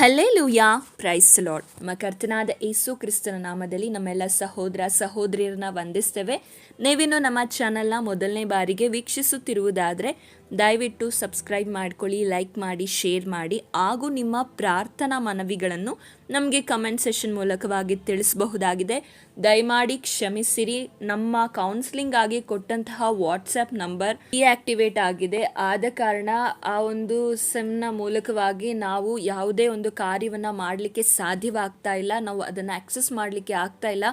Hallelujah. Price Lad ನಮ್ಮ ಕರ್ತನಾದ ಏಸು ಕ್ರಿಸ್ತನ ನಾಮದಲ್ಲಿ ನಮ್ಮೆಲ್ಲ ಸಹೋದರ ಸಹೋದರಿಯರನ್ನ ವಂದಿಸ್ತೇವೆ. ನೀವಿನ್ನು ನಮ್ಮ ಚಾನಲ್ನ ಮೊದಲನೇ ಬಾರಿಗೆ ವೀಕ್ಷಿಸುತ್ತಿರುವುದಾದರೆ ದಯವಿಟ್ಟು ಸಬ್ಸ್ಕ್ರೈಬ್ ಮಾಡ್ಕೊಳ್ಳಿ ಲೈಕ್ ಮಾಡಿ ಶೇರ್ ಮಾಡಿ, ಹಾಗೂ ನಿಮ್ಮ ಪ್ರಾರ್ಥನಾ ಮನವಿಗಳನ್ನು ನಮಗೆ ಕಮೆಂಟ್ ಸೆಷನ್ ಮೂಲಕವಾಗಿ ತಿಳಿಸಬಹುದಾಗಿದೆ. ದಯಮಾಡಿ ಕ್ಷಮಿಸಿರಿ. ನಮ್ಮ ಕೌನ್ಸಿಲಿಂಗ್ ಆಗಿ ಕೊಟ್ಟಂತಹ ವಾಟ್ಸಪ್ ನಂಬರ್ ಡಿಆಕ್ಟಿವೇಟ್ ಆಗಿದೆ. ಆದ ಕಾರಣ ಆ ಒಂದು ಸೆಮ್ನ ಮೂಲಕವಾಗಿ ನಾವು ಯಾವುದೇ ಒಂದು ಕಾರ್ಯವನ್ನು ಮಾಡಲಿಕ್ಕೆ ಸಾಧ್ಯವಾಗ್ತಾ ಇಲ್ಲ. ನಾವು ಅದನ್ನು ಆಕ್ಸೆಸ್ ಮಾಡಲಿಕ್ಕೆ ಆಗ್ತಾ ಇಲ್ಲ.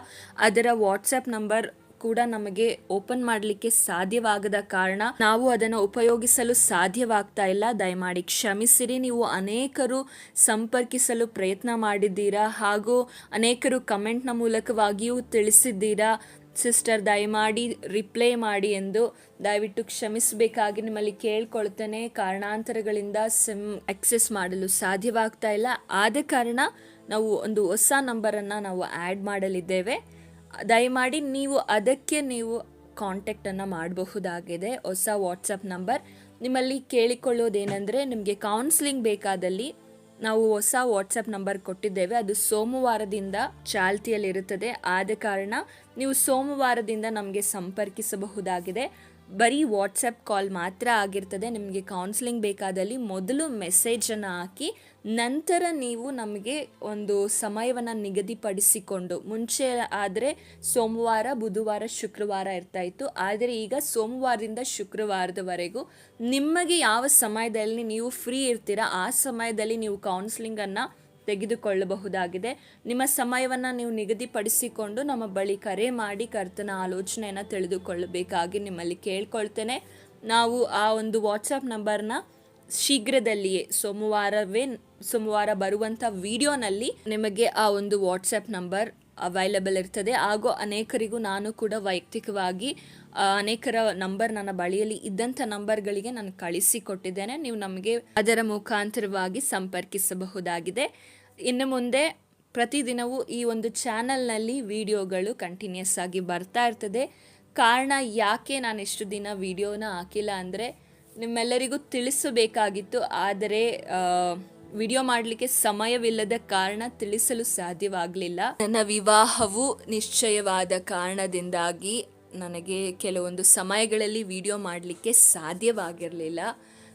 ಅದರ ವಾಟ್ಸಪ್ ನಂಬರ್ ಕೂಡ ನಮಗೆ ಓಪನ್ ಮಾಡಲಿಕ್ಕೆ ಸಾಧ್ಯವಾಗದ ಕಾರಣ ನಾವು ಅದನ್ನು ಉಪಯೋಗಿಸಲು ಸಾಧ್ಯವಾಗ್ತಾ ಇಲ್ಲ. ದಯಮಾಡಿ ಕ್ಷಮಿಸಿರಿ. ನೀವು ಅನೇಕರು ಸಂಪರ್ಕಿಸಲು ಪ್ರಯತ್ನ ಮಾಡಿದ್ದೀರಾ ಹಾಗೂ ಅನೇಕರು ಕಮೆಂಟ್ನ ಮೂಲಕವಾಗಿಯೂ ತಿಳಿಸಿದ್ದೀರಾ? ಸಿಸ್ಟರ್, ದಯಮಾಡಿ ರಿಪ್ಲೈ ಮಾಡಿ ಎಂದು ದಯವಿಟ್ಟು ಕ್ಷಮಿಸಬೇಕಾಗಿ ನಿಮ್ಮಲ್ಲಿ ಕೇಳ್ಕೊಳ್ತೇನೆ. ಕಾರಣಾಂತರಗಳಿಂದ ಸಿಮ್ ಆಕ್ಸೆಸ್ ಮಾಡಲು ಸಾಧ್ಯವಾಗ್ತಾ ಇಲ್ಲ. ಆದ ಕಾರಣ ನಾವು ಒಂದು ಹೊಸ ನಂಬರನ್ನು ನಾವು ಆ್ಯಡ್ ಮಾಡಲಿದ್ದೇವೆ. ದಯಮಾಡಿ ನೀವು ಅದಕ್ಕೆ ನೀವು ಕಾಂಟ್ಯಾಕ್ಟನ್ನು ಮಾಡಬಹುದಾಗಿದೆ. ಹೊಸ ವಾಟ್ಸಪ್ ನಂಬರ್ ನಿಮ್ಮಲ್ಲಿ ಕೇಳಿಕೊಳ್ಳೋದೇನೆಂದರೆ ನಿಮಗೆ ಕೌನ್ಸಿಲಿಂಗ್ ಬೇಕಾದಲ್ಲಿ ನಾವು ಹೊಸ ವಾಟ್ಸಪ್ ನಂಬರ್ ಕೊಟ್ಟಿದ್ದೇವೆ. ಅದು ಸೋಮವಾರದಿಂದ ಚಾಲ್ತಿಯಲ್ಲಿರುತ್ತದೆ. ಆದ ಕಾರಣ ನೀವು ಸೋಮವಾರದಿಂದ ನಮಗೆ ಸಂಪರ್ಕಿಸಬಹುದಾಗಿದೆ. ಬರೀ ವಾಟ್ಸಪ್ ಕಾಲ್ ಮಾತ್ರ ಆಗಿರ್ತದೆ. ನಿಮಗೆ ಕೌನ್ಸಿಲಿಂಗ್ ಬೇಕಾದಲ್ಲಿ ಮೊದಲು ಮೆಸೇಜನ್ನು ಹಾಕಿ, ನಂತರ ನೀವು ನಮಗೆ ಒಂದು ಸಮಯವನ್ನು ನಿಗದಿಪಡಿಸಿಕೊಂಡು, ಮುಂಚೆ ಆದರೆ ಸೋಮವಾರ, ಬುಧವಾರ, ಶುಕ್ರವಾರ ಇರ್ತಾ ಇತ್ತು. ಆದರೆ ಈಗ ಸೋಮವಾರದಿಂದ ಶುಕ್ರವಾರದವರೆಗೂ ನಿಮಗೆ ಯಾವ ಸಮಯದಲ್ಲಿ ನೀವು ಫ್ರೀ ಇರ್ತೀರಾ, ಆ ಸಮಯದಲ್ಲಿ ನೀವು ಕೌನ್ಸಿಲಿಂಗನ್ನು ತೆಗೆದುಕೊಳ್ಳಬಹುದಾಗಿದೆ. ನಿಮ್ಮ ಸಮಯವನ್ನು ನೀವು ನಿಗದಿಪಡಿಸಿಕೊಂಡು ನಮ್ಮ ಬಳಿ ಕರೆ ಮಾಡಿ ಕರ್ತನ ಆಲೋಚನೆಯನ್ನು ತಿಳಿದುಕೊಳ್ಳಬೇಕಾಗಿ ನಿಮ್ಮಲ್ಲಿ ಕೇಳ್ಕೊಳ್ತೇನೆ. ನಾವು ಆ ಒಂದು ವಾಟ್ಸಪ್ ನಂಬರ್ನ ಶೀಘ್ರದಲ್ಲಿಯೇ, ಸೋಮವಾರವೇ, ಸೋಮವಾರ ಬರುವಂಥ ವಿಡಿಯೋನಲ್ಲಿ ನಿಮಗೆ ಆ ಒಂದು ವಾಟ್ಸಪ್ ನಂಬರ್ ಅವೈಲಬಲ್ ಇರ್ತದೆ. ಹಾಗೂ ಅನೇಕರಿಗೂ ನಾನು ಕೂಡ ವೈಯಕ್ತಿಕವಾಗಿ ಅನೇಕರ ನಂಬರ್ ನನ್ನ ಬಳಿಯಲ್ಲಿ ಇದ್ದಂಥ ನಂಬರ್ಗಳಿಗೆ ನಾನು ಕಳಿಸಿಕೊಟ್ಟಿದ್ದೇನೆ. ನೀವು ನಮಗೆ ಅದರ ಮುಖಾಂತರವಾಗಿ ಸಂಪರ್ಕಿಸಬಹುದಾಗಿದೆ. ಇನ್ನು ಮುಂದೆ ಪ್ರತಿದಿನವೂ ಈ ಒಂದು ಚಾನಲ್ನಲ್ಲಿ ವಿಡಿಯೋಗಳು ಕಂಟಿನ್ಯೂಸ್ ಆಗಿ ಬರ್ತಾ ಇರ್ತದೆ. ಕಾರಣ ಯಾಕೆ ನಾನು ಇಷ್ಟು ದಿನ ವಿಡಿಯೋನ ಹಾಕಿಲ್ಲ ಅಂದರೆ, ನಿಮ್ಮೆಲ್ಲರಿಗೂ ತಿಳಿಸಬೇಕಾಗಿತ್ತು. ಆದರೆ ವಿಡಿಯೋ ಮಾಡಲಿಕ್ಕೆ ಸಮಯವಿಲ್ಲದ ಕಾರಣ ತಿಳಿಸಲು ಸಾಧ್ಯವಾಗಲಿಲ್ಲ. ನನ್ನ ವಿವಾಹವು ನಿಶ್ಚಯವಾದ ಕಾರಣದಿಂದಾಗಿ ನನಗೆ ಕೆಲವೊಂದು ಸಮಯಗಳಲ್ಲಿ ವಿಡಿಯೋ ಮಾಡಲಿಕ್ಕೆ ಸಾಧ್ಯವಾಗಿರಲಿಲ್ಲ.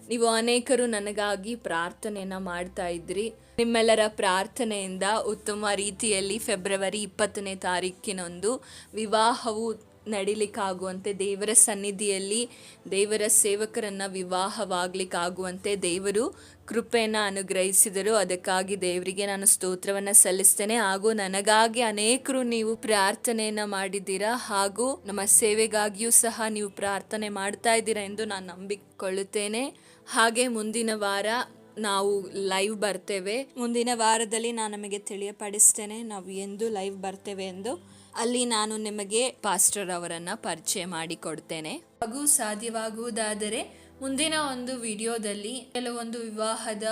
ನೀವು ಅನೇಕರು ನನಗಾಗಿ ಪ್ರಾರ್ಥನೆಯನ್ನು ಮಾಡ್ತಾ ಇದ್ರಿ. ನಿಮ್ಮೆಲ್ಲರ ಪ್ರಾರ್ಥನೆಯಿಂದ ಉತ್ತಮ ರೀತಿಯಲ್ಲಿ ಫೆಬ್ರವರಿ ಇಪ್ಪತ್ತನೇ ತಾರೀಕಿನಂದು ವಿವಾಹವು ನಡಿಲಿಕ್ಕಾಗುವಂತೆ ದೇವರ ಸನ್ನಿಧಿಯಲ್ಲಿ ದೇವರ ಸೇವಕರನ್ನ ವಿವಾಹವಾಗಲಿಕ್ಕಾಗುವಂತೆ ದೇವರು ಕೃಪೆಯನ್ನು ಅನುಗ್ರಹಿಸಿದರು ಅದಕ್ಕಾಗಿ ದೇವರಿಗೆ ನಾನು ಸ್ತೋತ್ರವನ್ನು ಸಲ್ಲಿಸ್ತೇನೆ. ಹಾಗೂ ನನಗಾಗಿ ಅನೇಕರು ನೀವು ಪ್ರಾರ್ಥನೆಯನ್ನು ಮಾಡಿದ್ದೀರಾ? ಹಾಗೂ ನಮ್ಮ ಸೇವೆಗಾಗಿಯೂ ಸಹ ನೀವು ಪ್ರಾರ್ಥನೆ ಮಾಡ್ತಾ ಇದ್ದೀರಾ ಎಂದು ನಾನು ನಂಬಿಕೊಳ್ಳುತ್ತೇನೆ. ಹಾಗೆ ಮುಂದಿನ ವಾರ ನಾವು ಲೈವ್ ಬರ್ತೇವೆ. ಮುಂದಿನ ವಾರದಲ್ಲಿ ನಾನು ನಿಮಗೆ ತಿಳಿಯಪಡಿಸ್ತೇನೆ ನಾವು ಎಂದು ಲೈವ್ ಬರ್ತೇವೆ ಎಂದು. ಅಲ್ಲಿ ನಾನು ನಿಮಗೆ ಪಾಸ್ಟರ್ ಅವರನ್ನು ಪರಿಚಯ ಮಾಡಿಕೊಡ್ತೇನೆ. ಹಾಗೂ ಸಾಧ್ಯವಾಗುವುದಾದರೆ ಮುಂದಿನ ಒಂದು ವಿಡಿಯೋದಲ್ಲಿ ಕೆಲವೊಂದು ವಿವಾಹದ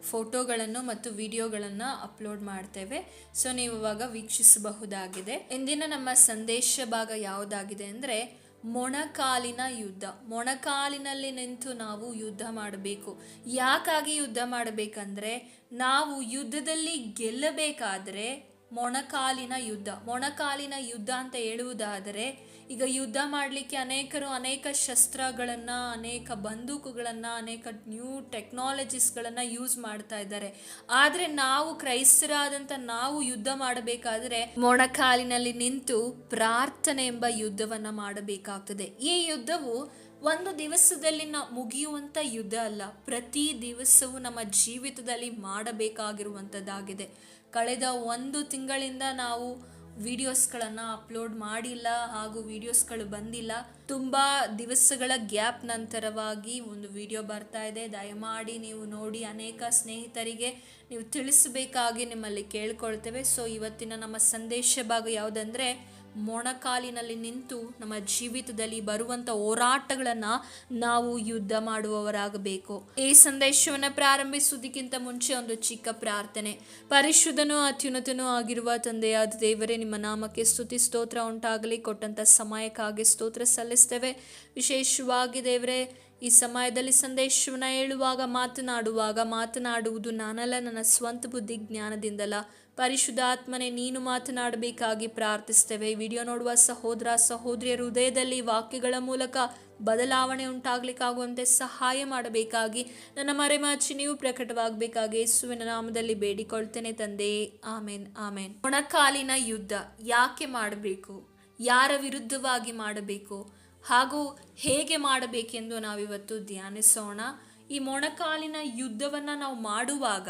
ಫೋಟೋಗಳನ್ನು ಮತ್ತು ವಿಡಿಯೋಗಳನ್ನು ಅಪ್ಲೋಡ್ ಮಾಡ್ತೇವೆ. ಸೊ, ನೀವು ಇವಾಗ ವೀಕ್ಷಿಸಬಹುದಾಗಿದೆ. ಇಂದಿನ ನಮ್ಮ ಸಂದೇಶ ಭಾಗ ಯಾವುದಾಗಿದೆ ಅಂದರೆ, ಮೊಣಕಾಲಿನ ಯುದ್ಧ. ಮೊಣಕಾಲಿನಲ್ಲಿ ನಿಂತು ನಾವು ಯುದ್ಧ ಮಾಡಬೇಕು. ಯಾಕಾಗಿ ಯುದ್ಧ ಮಾಡಬೇಕಂದ್ರೆ, ನಾವು ಯುದ್ಧದಲ್ಲಿ ಗೆಲ್ಲಬೇಕಾದರೆ ಮೊಣಕಾಲಿನ ಯುದ್ಧ. ಮೊಣಕಾಲಿನ ಯುದ್ಧ ಅಂತ ಹೇಳುವುದಾದರೆ ಈಗ ಯುದ್ಧ ಮಾಡಲಿಕ್ಕೆ ಅನೇಕರು ಅನೇಕ ಶಸ್ತ್ರಗಳನ್ನು, ಅನೇಕ ಬಂದೂಕುಗಳನ್ನು, ಅನೇಕ ನ್ಯೂ ಟೆಕ್ನಾಲಜೀಸ್ಗಳನ್ನು ಯೂಸ್ ಮಾಡ್ತಾ ಇದ್ದಾರೆ. ಆದರೆ ನಾವು ಕ್ರೈಸ್ತರಾದಂಥ ನಾವು ಯುದ್ಧ ಮಾಡಬೇಕಾದ್ರೆ ಮೊಣಕಾಲಿನಲ್ಲಿ ನಿಂತು ಪ್ರಾರ್ಥನೆ ಎಂಬ ಯುದ್ಧವನ್ನು ಮಾಡಬೇಕಾಗ್ತದೆ. ಈ ಯುದ್ಧವು ಒಂದು ದಿವಸದಲ್ಲಿ ನಾವು ಮುಗಿಯುವಂಥ ಯುದ್ಧ ಅಲ್ಲ, ಪ್ರತಿ ದಿವಸವೂ ನಮ್ಮ ಜೀವಿತದಲ್ಲಿ ಮಾಡಬೇಕಾಗಿರುವಂಥದ್ದಾಗಿದೆ ಕಳೆದ ಒಂದು ತಿಂಗಳಿಂದ ನಾವು ವಿಡಿಯೋಸ್ಗಳನ್ನು ಅಪ್ಲೋಡ್ ಮಾಡಿಲ್ಲ ಹಾಗೂ ವಿಡಿಯೋಸ್ಗಳು ಬಂದಿಲ್ಲ, ತುಂಬ ದಿವಸಗಳ ಗ್ಯಾಪ್ ನಂತರವಾಗಿ ಒಂದು ವಿಡಿಯೋ ಬರ್ತಾ ಇದೆ. ದಯಮಾಡಿ ನೀವು ನೋಡಿ, ಅನೇಕ ಸ್ನೇಹಿತರಿಗೆ ನೀವು ತಿಳಿಸಬೇಕಾಗಿ ನಿಮ್ಮಲ್ಲಿ ಕೇಳ್ಕೊಳ್ತೇವೆ. ಸೊ ಇವತ್ತಿನ ನಮ್ಮ ಸಂದೇಶ ಭಾಗ ಯಾವುದಂದರೆ ಮೊಣಕಾಲಿನಲ್ಲಿ ನಿಂತು ನಮ್ಮ ಜೀವಿತದಲ್ಲಿ ಬರುವಂಥ ಹೋರಾಟಗಳನ್ನು ನಾವು ಯುದ್ಧ ಮಾಡುವವರಾಗಬೇಕು. ಈ ಸಂದೇಶವನ್ನು ಪ್ರಾರಂಭಿಸುವುದಕ್ಕಿಂತ ಮುಂಚೆ ಒಂದು ಚಿಕ್ಕ ಪ್ರಾರ್ಥನೆ. ಪರಿಶುದ್ಧನೂ ಅತ್ಯುನ್ನತನೂ ಆಗಿರುವ ತಂದೆಯಾದ ದೇವರೇ, ನಿಮ್ಮ ನಾಮಕ್ಕೆ ಸ್ತುತಿ, ಸ್ತೋತ್ರ ಉಂಟಾಗಲಿ. ಕೊಟ್ಟಂಥ ಸಮಯಕ್ಕಾಗಿ ಸ್ತೋತ್ರ ಸಲ್ಲಿಸ್ತೇವೆ. ವಿಶೇಷವಾಗಿ ದೇವರೇ ಈ ಸಮಯದಲ್ಲಿ ಸಂದೇಶವನ್ನ ಹೇಳುವಾಗ, ಮಾತನಾಡುವಾಗ, ಮಾತನಾಡುವುದು ನಾನಲ್ಲ, ನನ್ನ ಸ್ವಂತ ಬುದ್ಧಿ ಜ್ಞಾನದಿಂದಲ್ಲ. ಪರಿಶುದ್ಧಾತ್ಮನೆ ನೀನು ಮಾತನಾಡಬೇಕಾಗಿ ಪ್ರಾರ್ಥಿಸ್ತೇವೆ ವಿಡಿಯೋ ನೋಡುವ ಸಹೋದರ ಸಹೋದರಿಯ ಹೃದಯದಲ್ಲಿ ವಾಕ್ಯಗಳ ಮೂಲಕ ಬದಲಾವಣೆ ಉಂಟಾಗಲಿಕ್ಕಾಗುವಂತೆ ಸಹಾಯ ಮಾಡಬೇಕಾಗಿ, ನನ್ನ ಮರೆಮಾಚಿ ನೀವು ಪ್ರಕಟವಾಗಬೇಕಾಗಿ ಯೇಸುವಿನ ನಾಮದಲ್ಲಿ ಬೇಡಿಕೊಳ್ತೇನೆ ತಂದೆ. ಆಮೇನ್ ಆಮೇನ್. ಒಣಕಾಲಿನ ಯುದ್ಧ ಯಾಕೆ ಮಾಡಬೇಕು? ಯಾರ ವಿರುದ್ಧವಾಗಿ ಮಾಡಬೇಕು? ಹಾಗೂ ಹೇಗೆ ಮಾಡಬೇಕೆಂದು ನಾವಿವತ್ತು ಧ್ಯಾನಿಸೋಣ. ಈ ಮೊಣಕಾಲಿನ ಯುದ್ಧವನ್ನು ನಾವು ಮಾಡುವಾಗ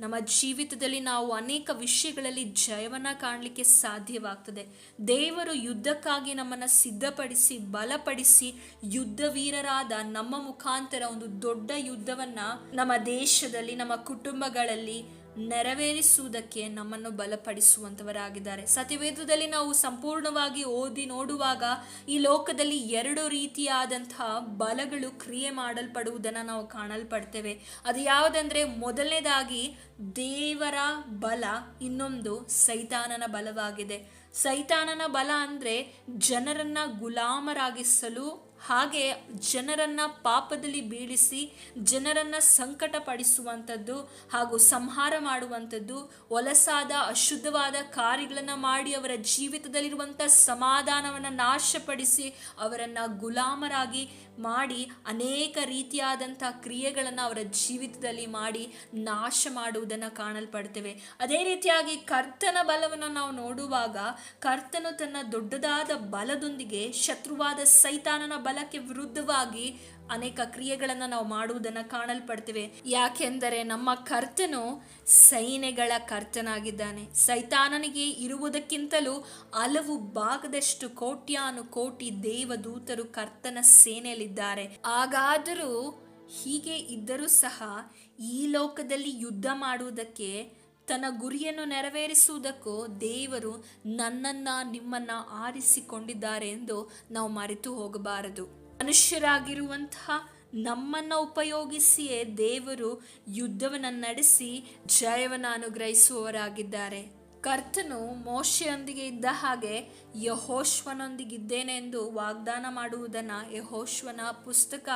ನಮ್ಮ ಜೀವಿತದಲ್ಲಿ ನಾವು ಅನೇಕ ವಿಷಯಗಳಲ್ಲಿ ಜಯವನ್ನು ಕಾಣಲಿಕ್ಕೆ ಸಾಧ್ಯವಾಗ್ತದೆ. ದೇವರು ಯುದ್ಧಕ್ಕಾಗಿ ನಮ್ಮನ್ನು ಸಿದ್ಧಪಡಿಸಿ, ಬಲಪಡಿಸಿ ಯುದ್ಧ ವೀರರಾದ ನಮ್ಮ ಮುಖಾಂತರ ಒಂದು ದೊಡ್ಡ ಯುದ್ಧವನ್ನು ನಮ್ಮ ದೇಶದಲ್ಲಿ, ನಮ್ಮ ಕುಟುಂಬಗಳಲ್ಲಿ ನೆರವೇರಿಸುವುದಕ್ಕೆ ನಮ್ಮನ್ನು ಬಲಪಡಿಸುವಂತವರಾಗಿದ್ದಾರೆ. ಸತಿವೇದದಲ್ಲಿ ನಾವು ಸಂಪೂರ್ಣವಾಗಿ ಓದಿ ನೋಡುವಾಗ ಈ ಲೋಕದಲ್ಲಿ ಎರಡು ರೀತಿಯಾದಂತಹ ಬಲಗಳು ಕ್ರಿಯೆ ಮಾಡಲ್ಪಡುವುದನ್ನು ನಾವು ಕಾಣಲ್ಪಡ್ತೇವೆ. ಅದು ಯಾವುದಂದ್ರೆ ಮೊದಲನೇದಾಗಿ ದೇವರ ಬಲ, ಇನ್ನೊಂದು ಸೈತಾನನ ಬಲವಾಗಿದೆ. ಸೈತಾನನ ಬಲ ಅಂದ್ರೆ ಜನರನ್ನ ಗುಲಾಮರಾಗಿಸಲು ಹಾಗೆ ಜನರನ್ನ ಪಾಪದಲ್ಲಿ ಬೀಳಿಸಿ ಜನರನ್ನ ಸಂಕಟ ಪಡಿಸುವಂಥದ್ದು ಹಾಗೂ ಸಂಹಾರ ಮಾಡುವಂಥದ್ದು, ಒಲಸಾದ, ಅಶುದ್ಧವಾದ ಕಾರ್ಯಗಳನ್ನು ಮಾಡಿ ಅವರ ಜೀವಿತದಲ್ಲಿರುವಂಥ ಸಮಾಧಾನವನ್ನು ನಾಶಪಡಿಸಿ ಅವರನ್ನು ಗುಲಾಮರಾಗಿ ಮಾಡಿ ಅನೇಕ ರೀತಿಯಾದಂಥ ಕ್ರಿಯೆಗಳನ್ನು ಅವರ ಜೀವಿತದಲ್ಲಿ ಮಾಡಿ ನಾಶ ಮಾಡುವುದನ್ನು ಕಾಣಲ್ಪಡ್ತೇವೆ. ಅದೇ ರೀತಿಯಾಗಿ ಕರ್ತನ ಬಲವನ್ನು ನಾವು ನೋಡುವಾಗ ಕರ್ತನು ತನ್ನ ದೊಡ್ಡದಾದ ಬಲದೊಂದಿಗೆ ಶತ್ರುವಾದ ಸೈತಾನನ ಬಲಕ್ಕೆ ವಿರುದ್ಧವಾಗಿ ಅನೇಕ ಕ್ರಿಯೆಗಳನ್ನು ನಾವು ಮಾಡುವುದನ್ನು ಕಾಣಲ್ಪಡ್ತೇವೆ. ಯಾಕೆಂದರೆ ನಮ್ಮ ಕರ್ತನು ಸೈನೆಗಳ ಕರ್ತನಾಗಿದ್ದಾನೆ. ಸೈತಾನನಿಗೆ ಇರುವುದಕ್ಕಿಂತಲೂ ಹಲವು ಭಾಗದಷ್ಟು ಕೋಟ್ಯಾನು ಕೋಟಿ ದೇವದೂತರು ಕರ್ತನ ಸೇನೆಯಲ್ಲಿದ್ದಾರೆ. ಹಾಗಾದರೂ ಹೀಗೆ ಇದ್ದರೂ ಸಹ ಈ ಲೋಕದಲ್ಲಿ ಯುದ್ಧ ಮಾಡುವುದಕ್ಕೆ ತನ್ನ ಗುರಿಯನ್ನು ನೆರವೇರಿಸುವುದಕ್ಕೂ ದೇವರು ನನ್ನನ್ನ ನಿಮ್ಮನ್ನ ಆರಿಸಿಕೊಂಡಿದ್ದಾರೆ ಎಂದು ನಾವು ಮರೆತು ಹೋಗಬಾರದು. ಮನುಷ್ಯರಾಗಿರುವಂತಹ ನಮ್ಮನ್ನು ಉಪಯೋಗಿಸಿಯೇ ದೇವರು ಯುದ್ಧವನ್ನು ನಡೆಸಿ ಜಯವನ್ನು ಅನುಗ್ರಹಿಸುವವರಾಗಿದ್ದಾರೆ. ಕರ್ತನು ಮೋಶೆಯೊಂದಿಗೆ ಇದ್ದ ಹಾಗೆ ಯಹೋಶ್ವನೊಂದಿಗಿದ್ದೇನೆ ಎಂದು ವಾಗ್ದಾನ ಮಾಡುವುದನ್ನು ಯಹೋಶ್ವನ ಪುಸ್ತಕ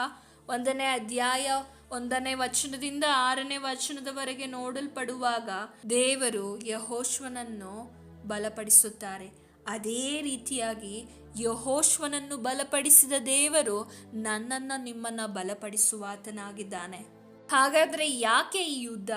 ಒಂದನೇ ಅಧ್ಯಾಯ ಒಂದನೇ ವಚನದಿಂದ ಆರನೇ ವಚನದವರೆಗೆ ನೋಡಲ್ಪಡುವಾಗ ದೇವರು ಯಹೋಶ್ವನನ್ನು ಬಲಪಡಿಸುತ್ತಾರೆ. ಅದೇ ರೀತಿಯಾಗಿ ಯಹೋಶ್ವನನ್ನು ಬಲಪಡಿಸಿದ ದೇವರು ನನ್ನನ್ನು ನಿಮ್ಮನ್ನು ಬಲಪಡಿಸುವಾತನಾಗಿದ್ದಾನೆ. ಹಾಗಾದರೆ ಯಾಕೆ ಈ ಯುದ್ಧ?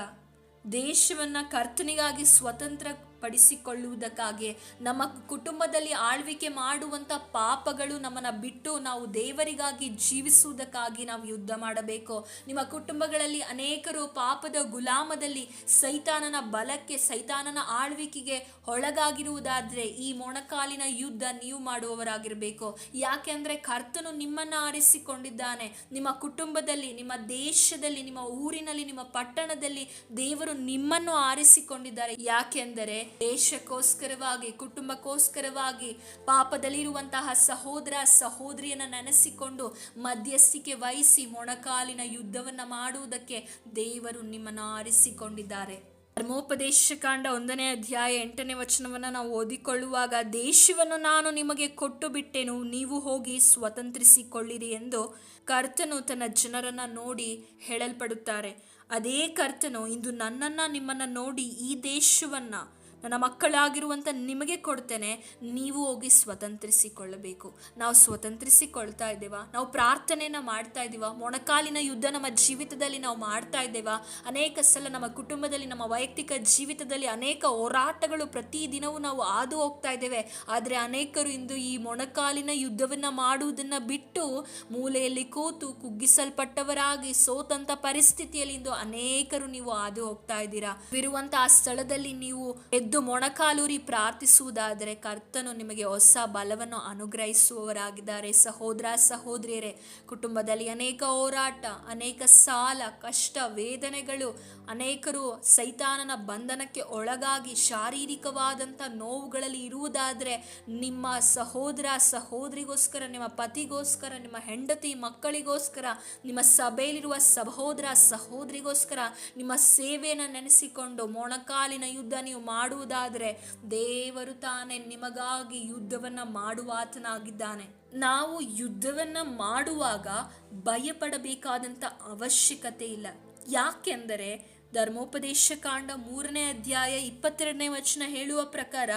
ದೇಶವನ್ನ ಕರ್ತನಿಗಾಗಿ ಸ್ವತಂತ್ರ ಪಡಿಸಿಕೊಳ್ಳುವುದಕ್ಕಾಗಿ ನಮ್ಮ ಕುಟುಂಬದಲ್ಲಿ ಆಳ್ವಿಕೆ ಮಾಡುವಂಥ ಪಾಪಗಳು ನಮ್ಮನ್ನು ಬಿಟ್ಟು ನಾವು ದೇವರಿಗಾಗಿ ಜೀವಿಸುವುದಕ್ಕಾಗಿ ನಾವು ಯುದ್ಧ ಮಾಡಬೇಕು. ನಿಮ್ಮ ಕುಟುಂಬಗಳಲ್ಲಿ ಅನೇಕರು ಪಾಪದ ಗುಲಾಮದಲ್ಲಿ ಸೈತಾನನ ಬಲಕ್ಕೆ, ಸೈತಾನನ ಆಳ್ವಿಕೆಗೆ ಒಳಗಾಗಿರುವುದಾದರೆ ಈ ಮೊಣಕಾಲಿನ ಯುದ್ಧ ನೀವು ಮಾಡುವವರಾಗಿರಬೇಕು. ಯಾಕೆಂದರೆ ಕರ್ತನು ನಿಮ್ಮನ್ನು ಆರಿಸಿಕೊಂಡಿದ್ದಾನೆ. ನಿಮ್ಮ ಕುಟುಂಬದಲ್ಲಿ, ನಿಮ್ಮ ದೇಶದಲ್ಲಿ, ನಿಮ್ಮ ಊರಿನಲ್ಲಿ, ನಿಮ್ಮ ಪಟ್ಟಣದಲ್ಲಿ ದೇವರು ನಿಮ್ಮನ್ನು ಆರಿಸಿಕೊಂಡಿದ್ದಾರೆ. ಯಾಕೆಂದರೆ ದೇಶಕ್ಕೋಸ್ಕರವಾಗಿ, ಕುಟುಂಬಕ್ಕೋಸ್ಕರವಾಗಿ, ಪಾಪದಲ್ಲಿರುವಂತಹ ಸಹೋದರ, ಸಹೋದರಿಯನ್ನ ನೆನೆಸಿಕೊಂಡು ಮಧ್ಯಸ್ಥಿಕೆ ವಹಿಸಿ ಮೊಣಕಾಲಿನ ಯುದ್ಧವನ್ನು ಮಾಡುವುದಕ್ಕೆ ದೇವರು ನಿಮ್ಮನ್ನು ಆರಿಸಿಕೊಂಡಿದ್ದಾರೆ. ಧರ್ಮೋಪದೇಶ ಕಾಂಡ ಒಂದನೇ ಅಧ್ಯಾಯ ಎಂಟನೇ ವಚನವನ್ನು ನಾವು ಓದಿಕೊಳ್ಳುವಾಗ, ದೇಶವನ್ನು ನಾನು ನಿಮಗೆ ಕೊಟ್ಟು ಬಿಟ್ಟೆನು ನೀವು ಹೋಗಿ ಸ್ವತಂತ್ರಿಸಿಕೊಳ್ಳಿರಿ ಎಂದು ಕರ್ತನು ತನ್ನ ಜನರನ್ನು ನೋಡಿ ಹೇಳಲ್ಪಡುತ್ತಾರೆ. ಅದೇ ಕರ್ತನು ಇಂದು ನನ್ನನ್ನು ನಿಮ್ಮನ್ನು ನೋಡಿ ಈ ದೇಶವನ್ನ ನನ್ನ ಮಕ್ಕಳಾಗಿರುವಂಥ ನಿಮಗೆ ಕೊಡ್ತೇನೆ. ನೀವು ಹೋಗಿ ಸ್ವತಂತ್ರಿಸಿಕೊಳ್ಳಬೇಕು. ನಾವು ಸ್ವತಂತ್ರಿಸಿಕೊಳ್ತಾ ಇದ್ದೇವಾ? ನಾವು ಪ್ರಾರ್ಥನೆಯನ್ನು ಮಾಡ್ತಾ ಇದ್ದೀವ? ಮೊಣಕಾಲಿನ ಯುದ್ಧ ನಮ್ಮ ಜೀವಿತದಲ್ಲಿ ನಾವು ಮಾಡ್ತಾ ಇದ್ದೇವಾ? ಅನೇಕ ಸಲ ನಮ್ಮ ಕುಟುಂಬದಲ್ಲಿ, ನಮ್ಮ ವೈಯಕ್ತಿಕ ಜೀವಿತದಲ್ಲಿ ಅನೇಕ ಹೋರಾಟಗಳು ಪ್ರತಿ ದಿನವೂ ನಾವು ಹಾದು ಹೋಗ್ತಾ ಇದ್ದೇವೆ. ಆದರೆ ಅನೇಕರು ಇಂದು ಈ ಮೊಣಕಾಲಿನ ಯುದ್ಧವನ್ನು ಮಾಡುವುದನ್ನು ಬಿಟ್ಟು ಮೂಲೆಯಲ್ಲಿ ಕೂತು ಕುಗ್ಗಿಸಲ್ಪಟ್ಟವರಾಗಿ ಸೋತಂತ ಪರಿಸ್ಥಿತಿಯಲ್ಲಿ ಇಂದು ಅನೇಕರು ನೀವು ಹಾದು ಹೋಗ್ತಾ ಇದ್ದೀರಾ? ಇರುವಂತಹ ಸ್ಥಳದಲ್ಲಿ ನೀವು ಎದ್ದು ಮೊಣಕಾಲೂರಿ ಪ್ರಾರ್ಥಿಸುವುದಾದರೆ ಕರ್ತನು ನಿಮಗೆ ಹೊಸ ಬಲವನ್ನು ಅನುಗ್ರಹಿಸುವವರಾಗಿದ್ದಾರೆ. ಸಹೋದರ, ಸಹೋದರಿಯರೇ, ಕುಟುಂಬದಲ್ಲಿ ಅನೇಕ ಹೋರಾಟ, ಅನೇಕ ಸಾಲ, ಕಷ್ಟ, ವೇದನೆಗಳು, ಅನೇಕರು ಸೈತಾನನ ಬಂಧನಕ್ಕೆ ಒಳಗಾಗಿ ಶಾರೀರಿಕವಾದಂಥ ನೋವುಗಳಲ್ಲಿ ಇರುವುದಾದರೆ ನಿಮ್ಮ ಸಹೋದರ, ಸಹೋದರಿಗೋಸ್ಕರ, ನಿಮ್ಮ ಪತಿಗೋಸ್ಕರ, ನಿಮ್ಮ ಹೆಂಡತಿ ಮಕ್ಕಳಿಗೋಸ್ಕರ, ನಿಮ್ಮ ಸಭೆಯಲ್ಲಿರುವ ಸಹೋದರ, ಸಹೋದರಿಗೋಸ್ಕರ ನಿಮ್ಮ ಸೇವೆಯನ್ನು ನೆನೆಸಿಕೊಂಡು ಮೊಣಕಾಲಿನ ಯುದ್ಧ ನೀವು ಮಾಡುವ ಮಾಡುವುದಾದರೆ ದೇವರು ತಾನೇ ನಿಮಗಾಗಿ ಯುದ್ಧವನ್ನ ಮಾಡುವಾತನಾಗಿದ್ದಾನೆ. ನಾವು ಯುದ್ಧವನ್ನ ಮಾಡುವಾಗ ಭಯಪಡಬೇಕಾದಂಥ ಅವಶ್ಯಕತೆ ಇಲ್ಲ. ಯಾಕೆಂದರೆ ಧರ್ಮೋಪದೇಶ ಕಾಂಡ ಮೂರನೇ ಅಧ್ಯಾಯ ಇಪ್ಪತ್ತೆರಡನೇ ವಚನ ಹೇಳುವ ಪ್ರಕಾರ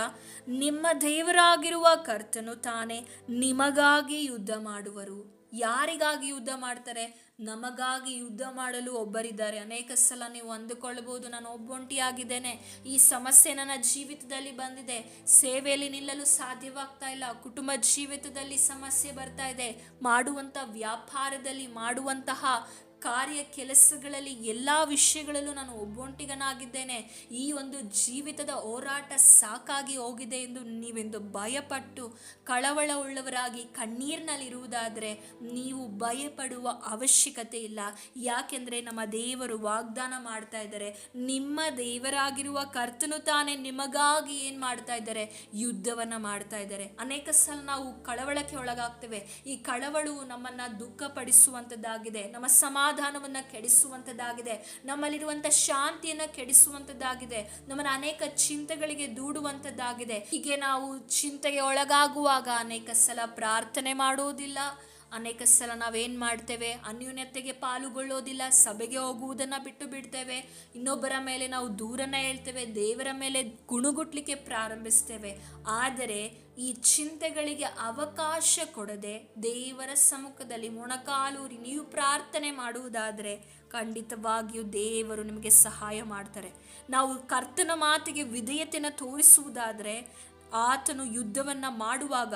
ನಿಮ್ಮ ದೇವರಾಗಿರುವ ಕರ್ತನು ತಾನೇ ನಿಮಗಾಗಿ ಯುದ್ಧ ಮಾಡುವರು. ಯಾರಿಗಾಗಿ ಯುದ್ಧ ಮಾಡ್ತಾರೆ? ನಮಗಾಗಿ ಯುದ್ಧ ಮಾಡಲು ಒಬ್ಬರಿದ್ದಾರೆ. ಅನೇಕ ಸಲ ನೀವು ಅಂದುಕೊಳ್ಳಬಹುದು, ನಾನು ಒಬ್ಬೊಂಟಿಯಾಗಿದ್ದೇನೆ. ಈ ಸಮಸ್ಯೆ ನನ್ನ ಜೀವಿತದಲ್ಲಿ ಬಂದಿದೆ. ಸೇವೆಯಲ್ಲಿ ನಿಲ್ಲಲು ಸಾಧ್ಯವಾಗ್ತಾ ಇಲ್ಲ. ಕುಟುಂಬ ಜೀವಿತದಲ್ಲಿ ಸಮಸ್ಯೆ ಬರ್ತಾ ಇದೆ. ಮಾಡುವಂಥ ವ್ಯಾಪಾರದಲ್ಲಿ ಮಾಡುವಂತಹ ಕಾರ್ಯ ಕೆಲಸಗಳಲ್ಲಿ ಎಲ್ಲ ವಿಷಯಗಳಲ್ಲೂ ನಾನು ಒಬ್ಬೊಂಟಿಗನಾಗಿದ್ದೇನೆ. ಈ ಒಂದು ಜೀವಿತದ ಹೋರಾಟ ಸಾಕಾಗಿ ಹೋಗಿದೆ ಎಂದು ನೀವೆಂದು ಭಯಪಟ್ಟು ಕಳವಳ ಉಳ್ಳವರಾಗಿ ಕಣ್ಣೀರಿನಲ್ಲಿರುವುದಾದರೆ ನೀವು ಭಯಪಡುವ ಅವಶ್ಯಕತೆ ಇಲ್ಲ. ಯಾಕೆಂದರೆ ನಮ್ಮ ದೇವರು ವಾಗ್ದಾನ ಮಾಡ್ತಾ ಇದ್ದಾರೆ. ನಿಮ್ಮ ದೇವರಾಗಿರುವ ಕರ್ತನು ತಾನೇ ನಿಮಗಾಗಿ ಏನು ಮಾಡ್ತಾ ಇದ್ದಾರೆ? ಯುದ್ಧವನ್ನು ಮಾಡ್ತಾ ಇದ್ದಾರೆ. ಅನೇಕ ಸಲ ನಾವು ಕಳವಳಕ್ಕೆ ಒಳಗಾಗ್ತೇವೆ. ಈ ಕಳವಳವು ನಮ್ಮನ್ನು ದುಃಖಪಡಿಸುವಂಥದ್ದಾಗಿದೆ ನಮ್ಮ ಸಮಾಧಾನವನ್ನ ಕೆಡಿಸುವಂಥದ್ದಾಗಿದೆ. ನಮ್ಮಲ್ಲಿರುವಂಥ ಶಾಂತಿಯನ್ನ ಕೆಡಿಸುವಂಥದ್ದಾಗಿದೆ. ನಮ್ಮನ್ನ ಅನೇಕ ಚಿಂತೆಗಳಿಗೆ ದೂಡುವಂಥದ್ದಾಗಿದೆ. ಹೀಗೆ ನಾವು ಚಿಂತೆಗೆ ಒಳಗಾಗುವಾಗ ಅನೇಕ ಸಲ ಪ್ರಾರ್ಥನೆ ಮಾಡುವುದಿಲ್ಲ ಅನೇಕ ಸಲ ನಾವೇನು ಮಾಡ್ತೇವೆ? ಅನ್ಯೂನ್ಯತೆಗೆ ಪಾಲುಗೊಳ್ಳೋದಿಲ್ಲ, ಸಭೆಗೆ ಹೋಗುವುದನ್ನು ಬಿಟ್ಟು ಬಿಡ್ತೇವೆ. ಇನ್ನೊಬ್ಬರ ಮೇಲೆ ನಾವು ದೂರನ ಹೇಳ್ತೇವೆ, ದೇವರ ಮೇಲೆ ಗುಣುಗುಟ್ಲಿಕ್ಕೆ ಪ್ರಾರಂಭಿಸ್ತೇವೆ. ಆದರೆ ಈ ಚಿಂತೆಗಳಿಗೆ ಅವಕಾಶ ಕೊಡದೆ ದೇವರ ಸಮ್ಮುಖದಲ್ಲಿ ಮೊಣಕಾಲೂರಿ ನೀವು ಪ್ರಾರ್ಥನೆ ಮಾಡುವುದಾದರೆ ಖಂಡಿತವಾಗಿಯೂ ದೇವರು ನಿಮಗೆ ಸಹಾಯ ಮಾಡ್ತಾರೆ. ನಾವು ಕರ್ತನ ಮಾತಿಗೆ ವಿಧೇಯತೆಯನ್ನು ತೋರಿಸುವುದಾದರೆ ಆತನು ಯುದ್ಧವನ್ನು ಮಾಡುವಾಗ